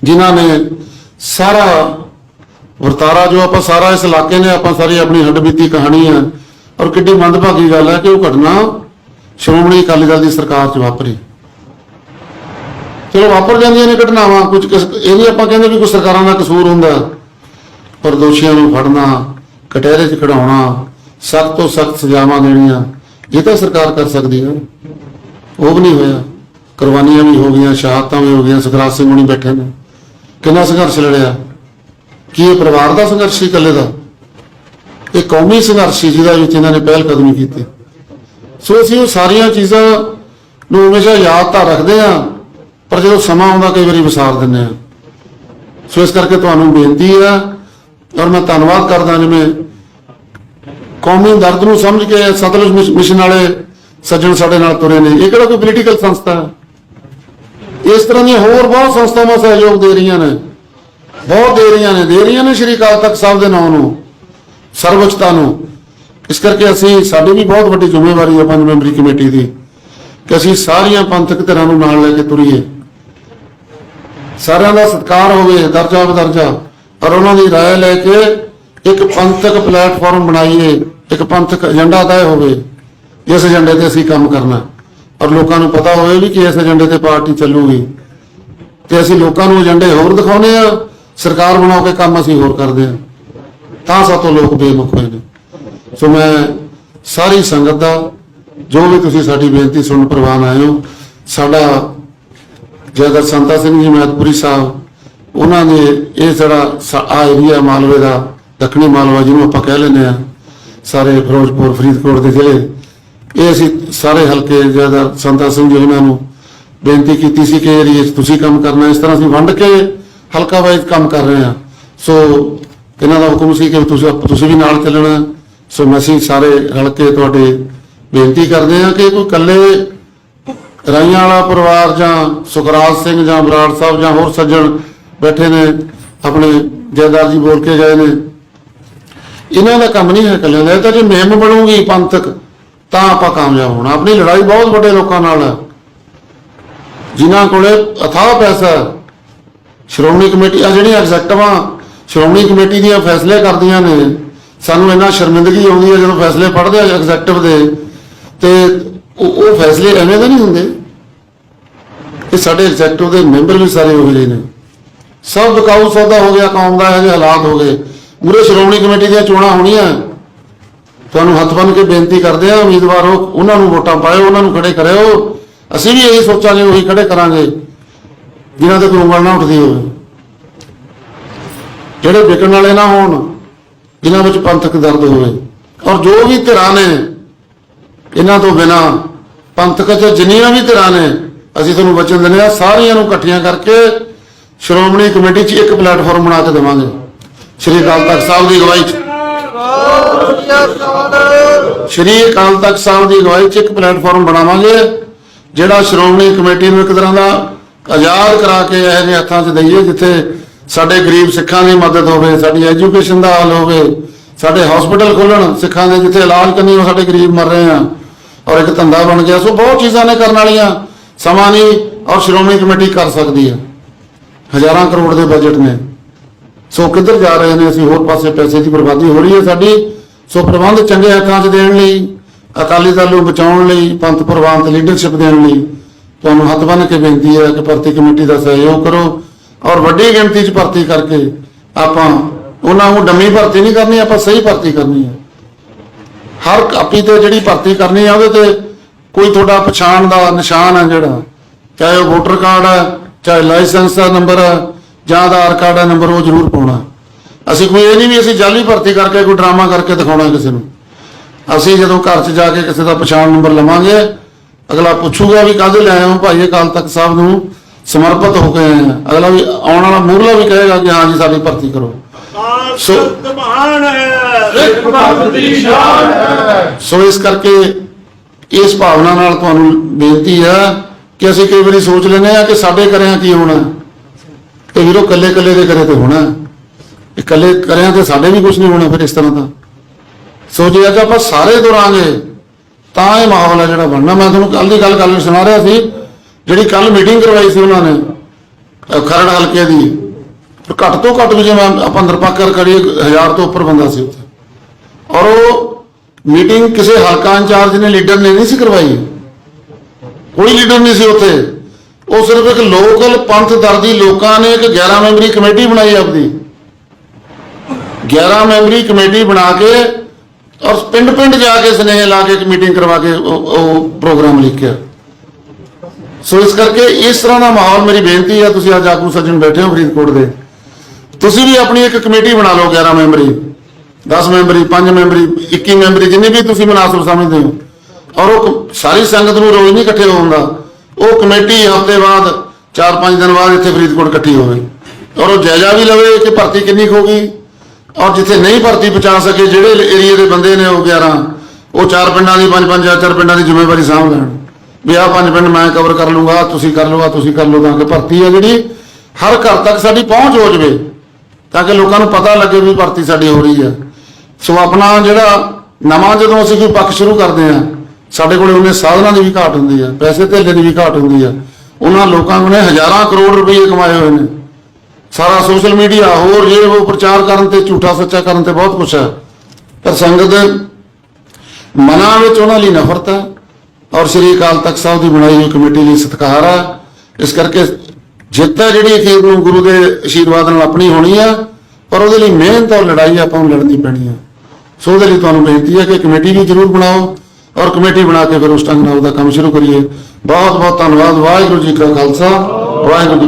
ਜਿਨ੍ਹਾਂ ਨੇ ਸਾਰਾ ਵਰਤਾਰਾ ਜੋ ਆਪਾਂ ਸਾਰਾ ਇਸ ਇਲਾਕੇ ਨੇ ਆਪਾਂ ਸਾਰੀ ਆਪਣੀ ਹੱਡਬੀਤੀ ਕਹਾਣੀ ਹੈ ਔਰ ਕਿੱਡੀ ਮੰਦਭਾਗੀ ਗੱਲ ਹੈ ਕਿ ਉਹ ਘਟਨਾ ਸ਼੍ਰੋਮਣੀ ਅਕਾਲੀ ਦਲ ਦੀ ਸਰਕਾਰ 'ਚ ਵਾਪਰੀ। ਚਲੋ ਵਾਪਰ ਜਾਂਦੀਆਂ ਨੇ ਘਟਨਾਵਾਂ, ਕੁਝ ਇਹ ਵੀ ਆਪਾਂ ਕਹਿੰਦੇ ਵੀ ਕੋਈ ਸਰਕਾਰਾਂ ਦਾ ਕਸੂਰ ਹੁੰਦਾ ਪਰ ਦੋਸ਼ੀਆਂ ਨੂੰ ਫੜਨਾ, ਕਟਹਿਰੇ 'ਚ ਖੜਾਉਣਾ ਸਖਤ ਤੋਂ ਸਖਤ ਸਜ਼ਾਵਾਂ ਦੇਣੀਆਂ ਇਹ ਤਾਂ ਸਰਕਾਰ ਕਰ ਸਕਦੀ ਹੈ। ਉਹ ਵੀ ਨਹੀਂ ਹੋਇਆ। ਕੁਰਬਾਨੀਆਂ ਵੀ ਹੋ ਗਈਆਂ, ਸ਼ਹਾਦਤਾਂ ਵੀ ਹੋ ਗਈਆਂ ਸੁਖਰਾਜ ਸਿੰਘ ਹੁਣੀ ਬੈਠੇ ਨੇ। ਕਿੰਨਾ ਸੰਘਰਸ਼ ਲੜਿਆ? ਕੀ ਇਹ ਪਰਿਵਾਰ ਦਾ ਸੰਘਰਸ਼ ਸੀ, ਇਕੱਲੇ ਦਾ? ਇਹ ਕੌਮੀ ਸੰਘਰਸ਼ ਸੀ ਜਿਹਦਾ ਵਿੱਚ ਇਹਨਾਂ ਨੇ ਪਹਿਲ ਕਦਮੀ ਕੀਤੀ। ਸੋ ਅਸੀਂ ਉਹ ਸਾਰੀਆਂ ਚੀਜ਼ਾਂ ਨੂੰ ਹਮੇਸ਼ਾ ਯਾਦ ਤਾਂ ਰੱਖਦੇ ਆ ਪਰ ਜਦੋਂ ਸਮਾਂ ਆਉਂਦਾ ਕਈ ਵਾਰੀ ਵਿਸਾਰ ਦਿੰਦੇ ਆ ਸੋ ਇਸ ਕਰਕੇ ਤੁਹਾਨੂੰ ਬੇਨਤੀ ਆ ਔਰ ਮੈਂ ਧੰਨਵਾਦ ਕਰਦਾ ਜਿਵੇਂ ਕੌਮੀ ਦਰਦ ਨੂੰ ਸਮਝ ਕੇ ਸਤਲੁਜ ਮਿਸ਼- ਮਿਸ਼ਨ ਵਾਲੇ ਸੱਜਣ ਸਾਡੇ ਨਾਲ ਤੁਰੇ ਨੇ ਇਹ ਕਿਹੜਾ ਕੋਈ ਪੋਲੀਟੀਕਲ ਸੰਸਥਾ ਹੈ ਇਸ ਤਰ੍ਹਾਂ ਦੀਆਂ ਹੋਰ ਬਹੁਤ ਸੰਸਥਾਵਾਂ ਸਹਿਯੋਗ ਦੇ ਰਹੀਆਂ ਨੇ ਬਹੁਤ ਦੇ ਰਹੀਆਂ ਨੇ ਦੇ ਰਹੀਆਂ ਨੇ ਸ਼੍ਰੀ ਅਕਾਲ ਤਖਤ ਸਾਹਿਬ ਦੇ ਨਾਂ ਨੂੰ ਸਰਵਉੱਚਤਾ ਨੂੰ ਇਸ ਕਰਕੇ ਅਸੀਂ ਸਾਡੀ ਵੀ ਬਹੁਤ ਵੱਡੀ ਜ਼ਿੰਮੇਵਾਰੀ ਹੈ ਪੰਜ ਮੈਂਬਰੀ ਕਮੇਟੀ ਦੀ ਕਿ ਅਸੀਂ ਸਾਰੀਆਂ ਪੰਥਕ ਧਿਰਾਂ ਨੂੰ ਨਾਲ ਲੈ ਕੇ ਤੁਰੀਏ ਸਾਰਿਆਂ ਦਾ ਸਤਿਕਾਰ ਹੋਵੇ ਦਰਜਾ ਬਦਰਜਾ ਔਰ ਉਹਨਾਂ ਦੀ رائے ਲੈ ਕੇ ਇੱਕ ਪੰਥਕ ਪਲੇਟਫਾਰਮ ਬਣਾਈਏ ਇੱਕ ਪੰਥਕ ਏਜੰਡਾ ਤੈਅ ਹੋਵੇ ਜਿਸ ਏਜੰਡੇ ਤੇ ਅਸੀਂ ਕੰਮ ਕਰਨਾ। ਔਰ ਲੋਕਾਂ ਨੂੰ ਪਤਾ ਹੋਵੇ ਵੀ ਕਿ ਇਸ ਏਜੰਡੇ ਤੇ ਪਾਰਟੀ ਚੱਲੂਗੀ। ਤੇ ਅਸੀਂ ਲੋਕਾਂ ਨੂੰ ਏਜੰਡੇ ਹੋਰ ਦਿਖਾਉਨੇ ਆ ਸਰਕਾਰ ਬਣਾ ਕੇ ਕੰਮ ਅਸੀਂ ਹੋਰ ਕਰਦੇ ਆ ਤਾਂ ਸਾਤੋਂ ਲੋਕ ਬੇਮੁਖ ਹੋਏ ਨੇ। ਸੋ ਮੈਂ ਸਾਰੀ ਸੰਗਤ ਦਾ, ਜੋ ਵੀ ਤੁਸੀਂ ਸਾਡੀ ਬੇਨਤੀ ਸੁਣਨ ਪ੍ਰਵਾਨ ਆਏ ਹੋ, ਸਾਡਾ ਜਗਤ ਸੰਤਾ ਸਿੰਘ ਜੀ ਮਹਿਤਪੁਰੀ ਸਾਹਿਬ, ਉਹਨਾਂ ਨੇ ਇਹ ਜਿਹੜਾ ਆ ਏਰੀਆ ਮਾਲਵੇ ਦਾ, ਦੱਖਣੀ ਮਾਲਵਾ ਜਿਹਨੂੰ ਆਪਾਂ ਕਹਿ ਲੈਂਦੇ ਆ ਸਾਰੇ ਫਿਰੋਜ਼ਪੁਰ, ਫਰੀਦਕੋਟ ਦੇ ਜ਼ਿਲ੍ਹੇ। ਇਹ ਅਸੀਂ ਸਾਰੇ ਹਲਕੇ ਜਗਤ ਸੰਤਾ ਸਿੰਘ ਜੀ ਉਹਨਾਂ ਨੂੰ ਬੇਨਤੀ ਕੀਤੀ ਸੀ ਕਿ ਏਰੀਏ 'ਚ ਤੁਸੀਂ ਕੰਮ ਕਰਨਾ, ਇਸ ਤਰ੍ਹਾਂ ਅਸੀਂ ਵੰਡ ਕੇ ਹਲਕਾ ਵਾਈਜ਼ ਕੰਮ ਕਰ ਰਹੇ ਹਾਂ। ਸੋ ਇਹਨਾਂ ਦਾ ਹੁਕਮ ਸੀ ਕਿ ਤੁਸੀਂ ਤੁਸੀਂ ਵੀ ਨਾਲ ਚੱਲਣਾ। ਸੋ ਮੈਂ ਅਸੀਂ ਸਾਰੇ ਹਲਕੇ ਤੁਹਾਡੇ ਬੇਨਤੀ ਕਰਦੇ ਹਾਂ ਕਿ ਕੋਈ ਇਕੱਲੇ ਰਾਈਆਂ ਵਾਲਾ ਪਰਿਵਾਰ ਜਾਂ ਸੁਖਰਾਜ ਸਿੰਘ ਜਾਂ ਬਰਾੜ ਸਾਹਿਬ ਜਾਂ ਹੋਰ ਸੱਜਣ ਬੈਠੇ ਨੇ, ਆਪਣੇ ਜੈਦਾਰ ਜੀ ਬੋਲ ਕੇ ਗਏ ਨੇ। ਇਹਨਾਂ ਦਾ ਕੰਮ ਨਹੀਂ ਹੈ ਇਕੱਲਿਆਂ ਦਾ ਇਹ ਤਾਂ ਜੇ ਮੁਹਿੰਮ ਬਣੂਗੀ ਪੰਥਕ, ਤਾਂ ਆਪਾਂ ਕਾਮਯਾਬ ਹੋਣਾ। ਆਪਣੀ ਲੜਾਈ ਬਹੁਤ ਵੱਡੇ ਲੋਕਾਂ ਨਾਲ। ਹੈ ਜਿਨ੍ਹਾਂ ਕੋਲੇ ਅਥਾਹ ਪੈਸਾ, ਸ਼੍ਰੋਮਣੀ ਕਮੇਟੀ ਆ ਜਿਹੜੀਆਂ ਐਗਜ਼ੈਕਟਿਵਾਂ, ਸ਼੍ਰੋਮਣੀ ਕਮੇਟੀ ਦੀਆਂ ਫੈਸਲੇ ਕਰਦੀਆਂ ਨੇ, ਸਾਨੂੰ ਇੰਨਾ ਸ਼ਰਮਿੰਦਗੀ ਆਉਂਦੀ ਹੈ ਜਦੋਂ ਫੈਸਲੇ ਪੜ੍ਹਦੇ ਆ ਐਗਜ਼ੈਕਟਿਵ ਦੇ, ਤੇ ਉਹ ਫੈਸਲੇ ਐਵੇਂ ਦੇ ਨਹੀਂ ਹੁੰਦੇ? ਇਹ ਸਾਡੇ ਐਗਜ਼ੈਕਟਿਵ ਦੇ ਮੈਂਬਰ ਵੀ ਸਾਰੇ ਉਹੀ ਜਿਹੇ ਨੇ। ਸਭ ਵਿਕਾਊ ਸੌਦਾ ਹੋ ਗਿਆ, ਕੌਮ ਦਾ ਇਹ ਜਿਹੇ ਹਾਲਾਤ ਹੋ ਗਏ। ਪੂਰੇ ਸ਼੍ਰੋਮਣੀ ਕਮੇਟੀ ਦੀਆਂ ਚੋਣਾਂ ਹੋਣੀਆਂ। ਤੁਹਾਨੂੰ ਹੱਥ ਬੰਨ ਕੇ ਬੇਨਤੀ ਕਰਦੇ ਆ ਉਮੀਦਵਾਰੋ ਉਹਨਾਂ ਨੂੰ ਵੋਟਾਂ ਪਾਇਓ, ਉਹਨਾਂ ਨੂੰ ਖੜੇ ਕਰਿਓ। ਅਸੀਂ ਵੀ ਇਹੀ ਸੋਚਾਂਗੇ, ਉਹੀ ਖੜੇ ਕਰਾਂਗੇ, ਜਿਨ੍ਹਾਂ ਦੇ ਕੋਈ ਉਂਗਲ ਨਾ ਉੱਠਦੀ ਹੋਵੇ। ਜਿਹੜੇ ਵਿਕਣ ਵਾਲੇ ਨਾ ਹੋਣ, ਜਿਨ੍ਹਾਂ ਵਿੱਚ ਪੰਥਕ ਦਰਦ ਹੋਵੇ। ਔਰ ਜੋ ਵੀ ਧਿਰਾਂ ਨੇ, ਇਹਨਾਂ ਤੋਂ ਬਿਨਾ ਪੰਥਕ ਚ ਜਿੰਨੀਆਂ ਵੀ ਧਿਰਾਂ ਨੇ, ਅਸੀਂ ਤੁਹਾਨੂੰ ਵਚਨ ਦਿੰਦੇ ਆ ਸਾਰੀਆਂ ਨੂੰ ਇਕੱਠੀਆਂ ਕਰਕੇ ਸ਼੍ਰੋਮਣੀ ਕਮੇਟੀ 'ਚ ਇੱਕ ਪਲੇਟਫਾਰਮ ਬਣਾ ਕੇ ਦੇਵਾਂਗੇ। ਸ਼੍ਰੀ ਅਕਾਲ ਤਖਤ ਸਾਹਿਬ ਦੀ ਅਗਵਾਈ 'ਚ। ਸ਼੍ਰੀ ਅਕਾਲ ਤਖਤ ਸਾਹਿਬ ਦੀ ਅਗਵਾਈ 'ਚ ਇੱਕ ਪਲੇਟਫਾਰਮ ਬਣਾਵਾਂਗੇ, ਜਿਹੜਾ ਸ਼੍ਰੋਮਣੀ ਕਮੇਟੀ ਨੂੰ ਇੱਕ ਤਰ੍ਹਾਂ ਦਾ ਆਜ਼ਾਦ ਕਰਾ ਕੇ ਇਹ ਜਿਹੇ ਹੱਥਾਂ 'ਚ ਦਈਏ, ਜਿੱਥੇ ਸਾਡੇ ਗਰੀਬ ਸਿੱਖਾਂ ਦੀ ਮਦਦ ਹੋਵੇ, ਸਾਡੀ ਐਜੂਕੇਸ਼ਨ ਦਾ ਹੱਲ ਹੋਵੇ, ਸਾਡੇ ਹਸਪੀਟਲ ਖੋਲਣ ਸਿੱਖਾਂ ਦੇ, ਜਿੱਥੇ ਇਲਾਜ ਕਰਨੀ ਉਹ ਸਾਡੇ ਗਰੀਬ ਮਰ ਰਹੇ ਆ, ਔਰ ਇੱਕ ਧੰਦਾ ਬਣ ਗਿਆ। ਸੋ ਬਹੁਤ ਚੀਜ਼ਾਂ ਨੇ ਕਰਨ ਵਾਲੀਆਂ, ਸਮਾਂ ਨਹੀਂ ਔਰ ਸ਼੍ਰੋਮਣੀ ਕਮੇਟੀ ਕਰ ਸਕਦੀ ਹੈ ਹਜ਼ਾਰਾਂ ਕਰੋੜ ਦੇ ਬਜਟ ਨੇ। ਸੋ ਕਿੱਧਰ ਜਾ ਰਹੇ ਨੇ ਅਸੀਂ? ਹੋਰ ਪਾਸੇ ਪੈਸੇ ਦੀ ਬਰਬਾਦੀ ਹੋ ਰਹੀ ਹੈ ਸਾਡੀ। ਸੋ ਪ੍ਰਬੰਧ ਚੰਗੇ ਹੱਥਾਂ 'ਚ ਦੇਣ ਲਈ, ਅਕਾਲੀ ਦਲ ਨੂੰ ਬਚਾਉਣ ਲਈ, ਪੰਥ ਪ੍ਰਵਾਨਤ ਲੀਡਰਸ਼ਿਪ ਦੇਣ ਲਈ ਤੁਹਾਨੂੰ ਹੱਥ ਬੰਨ੍ਹ ਕੇ ਬੇਨਤੀ ਹੈ ਕਿ ਭਰਤੀ ਕਮੇਟੀ ਦਾ ਸਹਿਯੋਗ ਕਰੋ ਔਰ ਵੱਡੀ ਗਿਣਤੀ 'ਚ ਭਰਤੀ ਕਰਕੇ ਆਪਾਂ ਉਹਨਾਂ ਨੂੰ ਡੰਮੀ ਭਰਤੀ ਨਹੀਂ ਕਰਨੀ, ਆਪਾਂ ਸਹੀ ਭਰਤੀ ਕਰਨੀ ਹੈ। ਹਰ ਕਾਪੀ ਤੇ ਜਿਹੜੀ ਭਰਤੀ ਕਰਨੀ ਆ ਉਹਦੇ ਤੇ ਕੋਈ ਤੁਹਾਡਾ ਪਛਾਣ ਦਾ ਨਿਸ਼ਾਨ ਹੈ ਜਿਹੜਾ। ਚਾਹੇ ਉਹ ਵੋਟਰ ਕਾਰਡ ਹੈ, ਚਾਹੇ ਲਾਇਸੈਂਸ ਦਾ ਨੰਬਰ ਹੈ ਜਾਂ ਆਧਾਰ ਕਾਰਡ ਦਾ ਨੰਬਰ ਉਹ ਜ਼ਰੂਰ ਪਾਉਣਾ। ਅਸੀਂ ਕੋਈ ਇਹ ਨਹੀਂ ਵੀ ਅਸੀਂ ਜਾਲੀ ਭਰਤੀ ਕਰਕੇ ਕੋਈ ਡਰਾਮਾ ਕਰਕੇ ਦਿਖਾਉਣਾ ਕਿਸੇ ਨੂੰ। ਅਸੀਂ ਜਦੋਂ ਘਰ 'ਚ ਜਾ ਕੇ ਕਿਸੇ ਦਾ ਪਛਾਣ ਨੰਬਰ ਲਵਾਂਗੇ ਅਗਲਾ ਪੁੱਛੂਗਾ ਵੀ ਕਾਹਦੇ ਲੈ ਆਏ ਹੋ? ਭਾਈ ਅਕਾਲ ਤਖਤ ਸਾਹਿਬ ਨੂੰ ਸਮਰਪਿਤ ਹੋ ਕੇ ਆਏ ਆ। ਅਗਲਾ ਵੀ ਆਉਣ ਵਾਲਾ ਮੂਰਲਾ ਵੀ ਕਹੇਗਾ ਕਿ ਹਾਂ ਜੀ ਸਾਡੀ ਭਰਤੀ ਕਰੋ। ਸੋ ਮਹਾਨ ਹੈ ਸਿੱਖ ਦੀ ਸ਼ਾਨ ਹੈ। ਸੋ ਇਸ ਕਰਕੇ ਇਸ ਭਾਵਨਾ ਨਾਲ ਤੁਹਾਨੂੰ ਬੇਨਤੀ ਹੈ ਕਿ ਅਸੀਂ ਕਈ ਵਾਰੀ ਸੋਚ ਲੈਂਦੇ ਆ ਕਿ ਸਾਡੇ ਕਰਿਆਂ ਕੀ ਹੋਣਾ। ਤੇ ਵੀਰੋ ਕੱਲੇ ਕੱਲੇ ਦੇ ਕਰੇ ਤੇ ਹੋਣਾ। ਇਕੱਲੇ ਕਰਿਆ ਤੇ ਸਾਡੇ ਵੀ ਕੁਝ ਨਹੀਂ ਹੋਣਾ ਫਿਰ ਇਸ ਤਰ੍ਹਾਂ ਦਾ। ਸੋ ਜੇ ਅੱਜ ਆਪਾਂ ਸਾਰੇ ਤੁਰਾਂਗੇ ਤਾਂ ਇਹ ਮਾਹੌਲ ਹੈ ਜਿਹੜਾ ਬਣਨਾ। ਮੈਂ ਤੁਹਾਨੂੰ ਕੱਲ ਦੀ ਗੱਲ ਕੱਲ ਸੁਣਾ ਰਿਹਾ ਸੀ, ਜਿਹੜੀ ਕੱਲ ਮੀਟਿੰਗ ਕਰਵਾਈ ਸੀ ਉਹਨਾਂ ਨੇ ਖਰੜ ਹਲਕੇ ਦੀ। ਘੱਟ ਤੋਂ ਘੱਟ ਵੀ ਜੇ ਮੈਂ ਆਪਾਂ ਨਿਰਪੱਖ ਕਰੀਏ, ਹਜ਼ਾਰ ਤੋਂ ਉੱਪਰ ਬੰਦਾ ਸੀ ਉੱਥੇ। ਔਰ ਉਹ ਮੀਟਿੰਗ ਕਿਸੇ ਹਲਕਾ ਇੰਚਾਰਜ ਨੇ, ਲੀਡਰ ਨੇ ਨਹੀਂ ਸੀ ਕਰਵਾਈ। ਕੋਈ ਲੀਡਰ ਨਹੀਂ ਸੀ ਉੱਥੇ। ਉਹ ਸਿਰਫ ਇੱਕ ਲੋਕਲ ਪੰਥ ਦਰਦੀ ਲੋਕਾਂ ਨੇ ਇੱਕ 11 ਮੈਂਬਰੀ ਕਮੇਟੀ ਬਣਾਈ ਆਪਦੀ। 11 ਮੈਂਬਰੀ ਕਮੇਟੀ ਬਣਾ ਕੇ ਔਰ ਪਿੰਡ ਪਿੰਡ ਜਾ ਕੇ ਸੁਨੇਹੇ ਲਾ ਕੇ ਇੱਕ ਮੀਟਿੰਗ ਕਰਵਾ ਕੇ ਉਹ ਪ੍ਰੋਗਰਾਮ ਲਿਖਿਆ। ਸੋ ਇਸ ਕਰਕੇ ਇਸ ਤਰ੍ਹਾਂ ਦਾ ਮਾਹੌਲ ਮੇਰੀ ਬੇਨਤੀ ਹੈ, ਤੁਸੀਂ ਅੱਜ ਆਗੂ ਸੱਜਣ ਬੈਠੇ ਹੋ ਫਰੀਦਕੋਟ ਦੇ। ਤੁਸੀਂ ਵੀ ਆਪਣੀ ਇੱਕ ਕਮੇਟੀ ਬਣਾ ਲਓ 11 ਮੈਂਬਰੀ 10 ਮੈਂਬਰੀ 5 ਮੈਂਬਰੀ 21 ਮੈਂਬਰੀ, ਜਿੰਨੀ ਵੀ ਤੁਸੀਂ ਮਨਾਸਬ ਸਮਝਦੇ ਹੋ। ਔਰ ਉਹ ਸਾਰੀ ਸੰਗਤ ਨੂੰ ਰੋਜ਼ ਨਹੀਂ ਇਕੱਠੇ ਹੋਣ ਦਾ। ਉਹ ਕਮੇਟੀ ਹਫ਼ਤੇ ਬਾਅਦ 4-5 ਦਿਨ ਬਾਅਦ ਇੱਥੇ ਫਰੀਦਕੋਟ ਇਕੱਠੀ ਹੋਵੇ। ਔਰ ਉਹ ਜਾਇਜ਼ਾ ਵੀ ਲਵੇ ਕਿ ਭਰਤੀ ਕਿੰਨੀ ਕੁ ਗਈ ਔਰ ਜਿੱਥੇ ਨਹੀਂ ਭਰਤੀ ਪਹੁੰਚਾ ਸਕੇ, ਜਿਹੜੇ ਏਰੀਏ ਦੇ ਬੰਦੇ ਨੇ ਉਹ 11 ਉਹ ਚਾਰ ਪਿੰਡਾਂ ਦੀ, ਪੰਜ ਪੰਜ, ਚਾਰ ਪਿੰਡਾਂ ਦੀ ਜ਼ਿੰਮੇਵਾਰੀ ਸਾਂਭ ਲੈਣ। ਵੀ ਆਹ ਪੰਜ ਪਿੰਡ ਮੈਂ ਕਵਰ ਕਰ ਲੂੰਗਾ ਤੁਸੀਂ ਕਰ ਲਓ, ਆਹ ਤੁਸੀਂ ਕਰ ਲਓ ਤਾਂ ਕਿ ਭਰਤੀ ਹੈ ਜਿਹੜੀ ਹਰ ਘਰ ਤੱਕ ਸਾਡੀ ਪਹੁੰਚ ਹੋ ਜਾਵੇ, ਤਾਂ ਕਿ ਲੋਕਾਂ ਨੂੰ ਪਤਾ ਲੱਗੇ ਵੀ ਭਰਤੀ ਸਾਡੀ ਹੋ ਰਹੀ ਹੈ ਸੋ ਆਪਣਾ ਜਿਹੜਾ ਨਵਾਂ ਜਦੋਂ ਅਸੀਂ ਕੋਈ ਪੱਖ ਸ਼ੁਰੂ ਕਰਦੇ ਆ ਸਾਡੇ ਕੋਲੇ ਉਹਨੇ ਸਾਧਨਾਂ ਦੀ ਵੀ ਘਾਟ ਹੁੰਦੀ ਆ, ਪੈਸੇ ਧੇਲੇ ਦੀ ਵੀ ਘਾਟ ਹੁੰਦੀ ਆ। ਉਹਨਾਂ ਲੋਕਾਂ ਨੇ ਹਜ਼ਾਰਾਂ ਕਰੋੜ ਰੁਪਏ ਕਮਾਏ ਹੋਏ ਨੇ। ਸਾਰਾ ਸੋਸ਼ਲ ਮੀਡੀਆ, ਹੋਰ ਇਹ ਉਹ ਪ੍ਰਚਾਰ ਕਰਨ ਤੇ, ਝੂਠਾ ਸੱਚਾ ਕਰਨ ਤੇ ਬਹੁਤ ਕੁਛ ਹੈ ਪਰ ਸੰਗਤ ਮਨਾਂ ਵਿੱਚ ਉਹਨਾਂ ਲਈ ਨਫ਼ਰਤ ਹੈ ਔਰ ਸ੍ਰੀ ਅਕਾਲ ਤਖਤ ਸਾਹਿਬ ਦੀ ਬਣਾਈ ਹੋਈ ਕਮੇਟੀ ਲਈ ਸਤਿਕਾਰ ਹੈ ਇਸ ਕਰਕੇ ਜਿੱਤ ਹੈ ਜਿਹੜੀ ਅਖੀਰ ਨੂੰ ਗੁਰੂ ਦੇ ਆਸ਼ੀਰਵਾਦ ਨਾਲ ਆਪਣੀ ਹੋਣੀ ਆ, ਪਰ ਉਹਦੇ ਲਈ ਮਿਹਨਤ ਔਰ ਲੜਾਈ ਆਪਾਂ ਨੂੰ ਲੜਨੀ ਪੈਣੀ ਆ। ਸੋ ਉਹਦੇ ਲਈ ਤੁਹਾਨੂੰ ਬੇਨਤੀ ਹੈ ਕਿ ਕਮੇਟੀ ਵੀ ਜ਼ਰੂਰ ਬਣਾਓ। ਔਰ ਕਮੇਟੀ ਬਣਾ ਕੇ ਫਿਰ ਉਸ ਢੰਗ ਨਾਲ ਉਹਦਾ ਕੰਮ ਸ਼ੁਰੂ ਕਰੀਏ। ਬਹੁਤ ਬਹੁਤ ਧੰਨਵਾਦ। ਵਾਹਿਗੁਰੂ ਜੀ ਕਾ ਖਾਲਸਾ। ਵਾਹਿਗੁਰੂ ਜੀ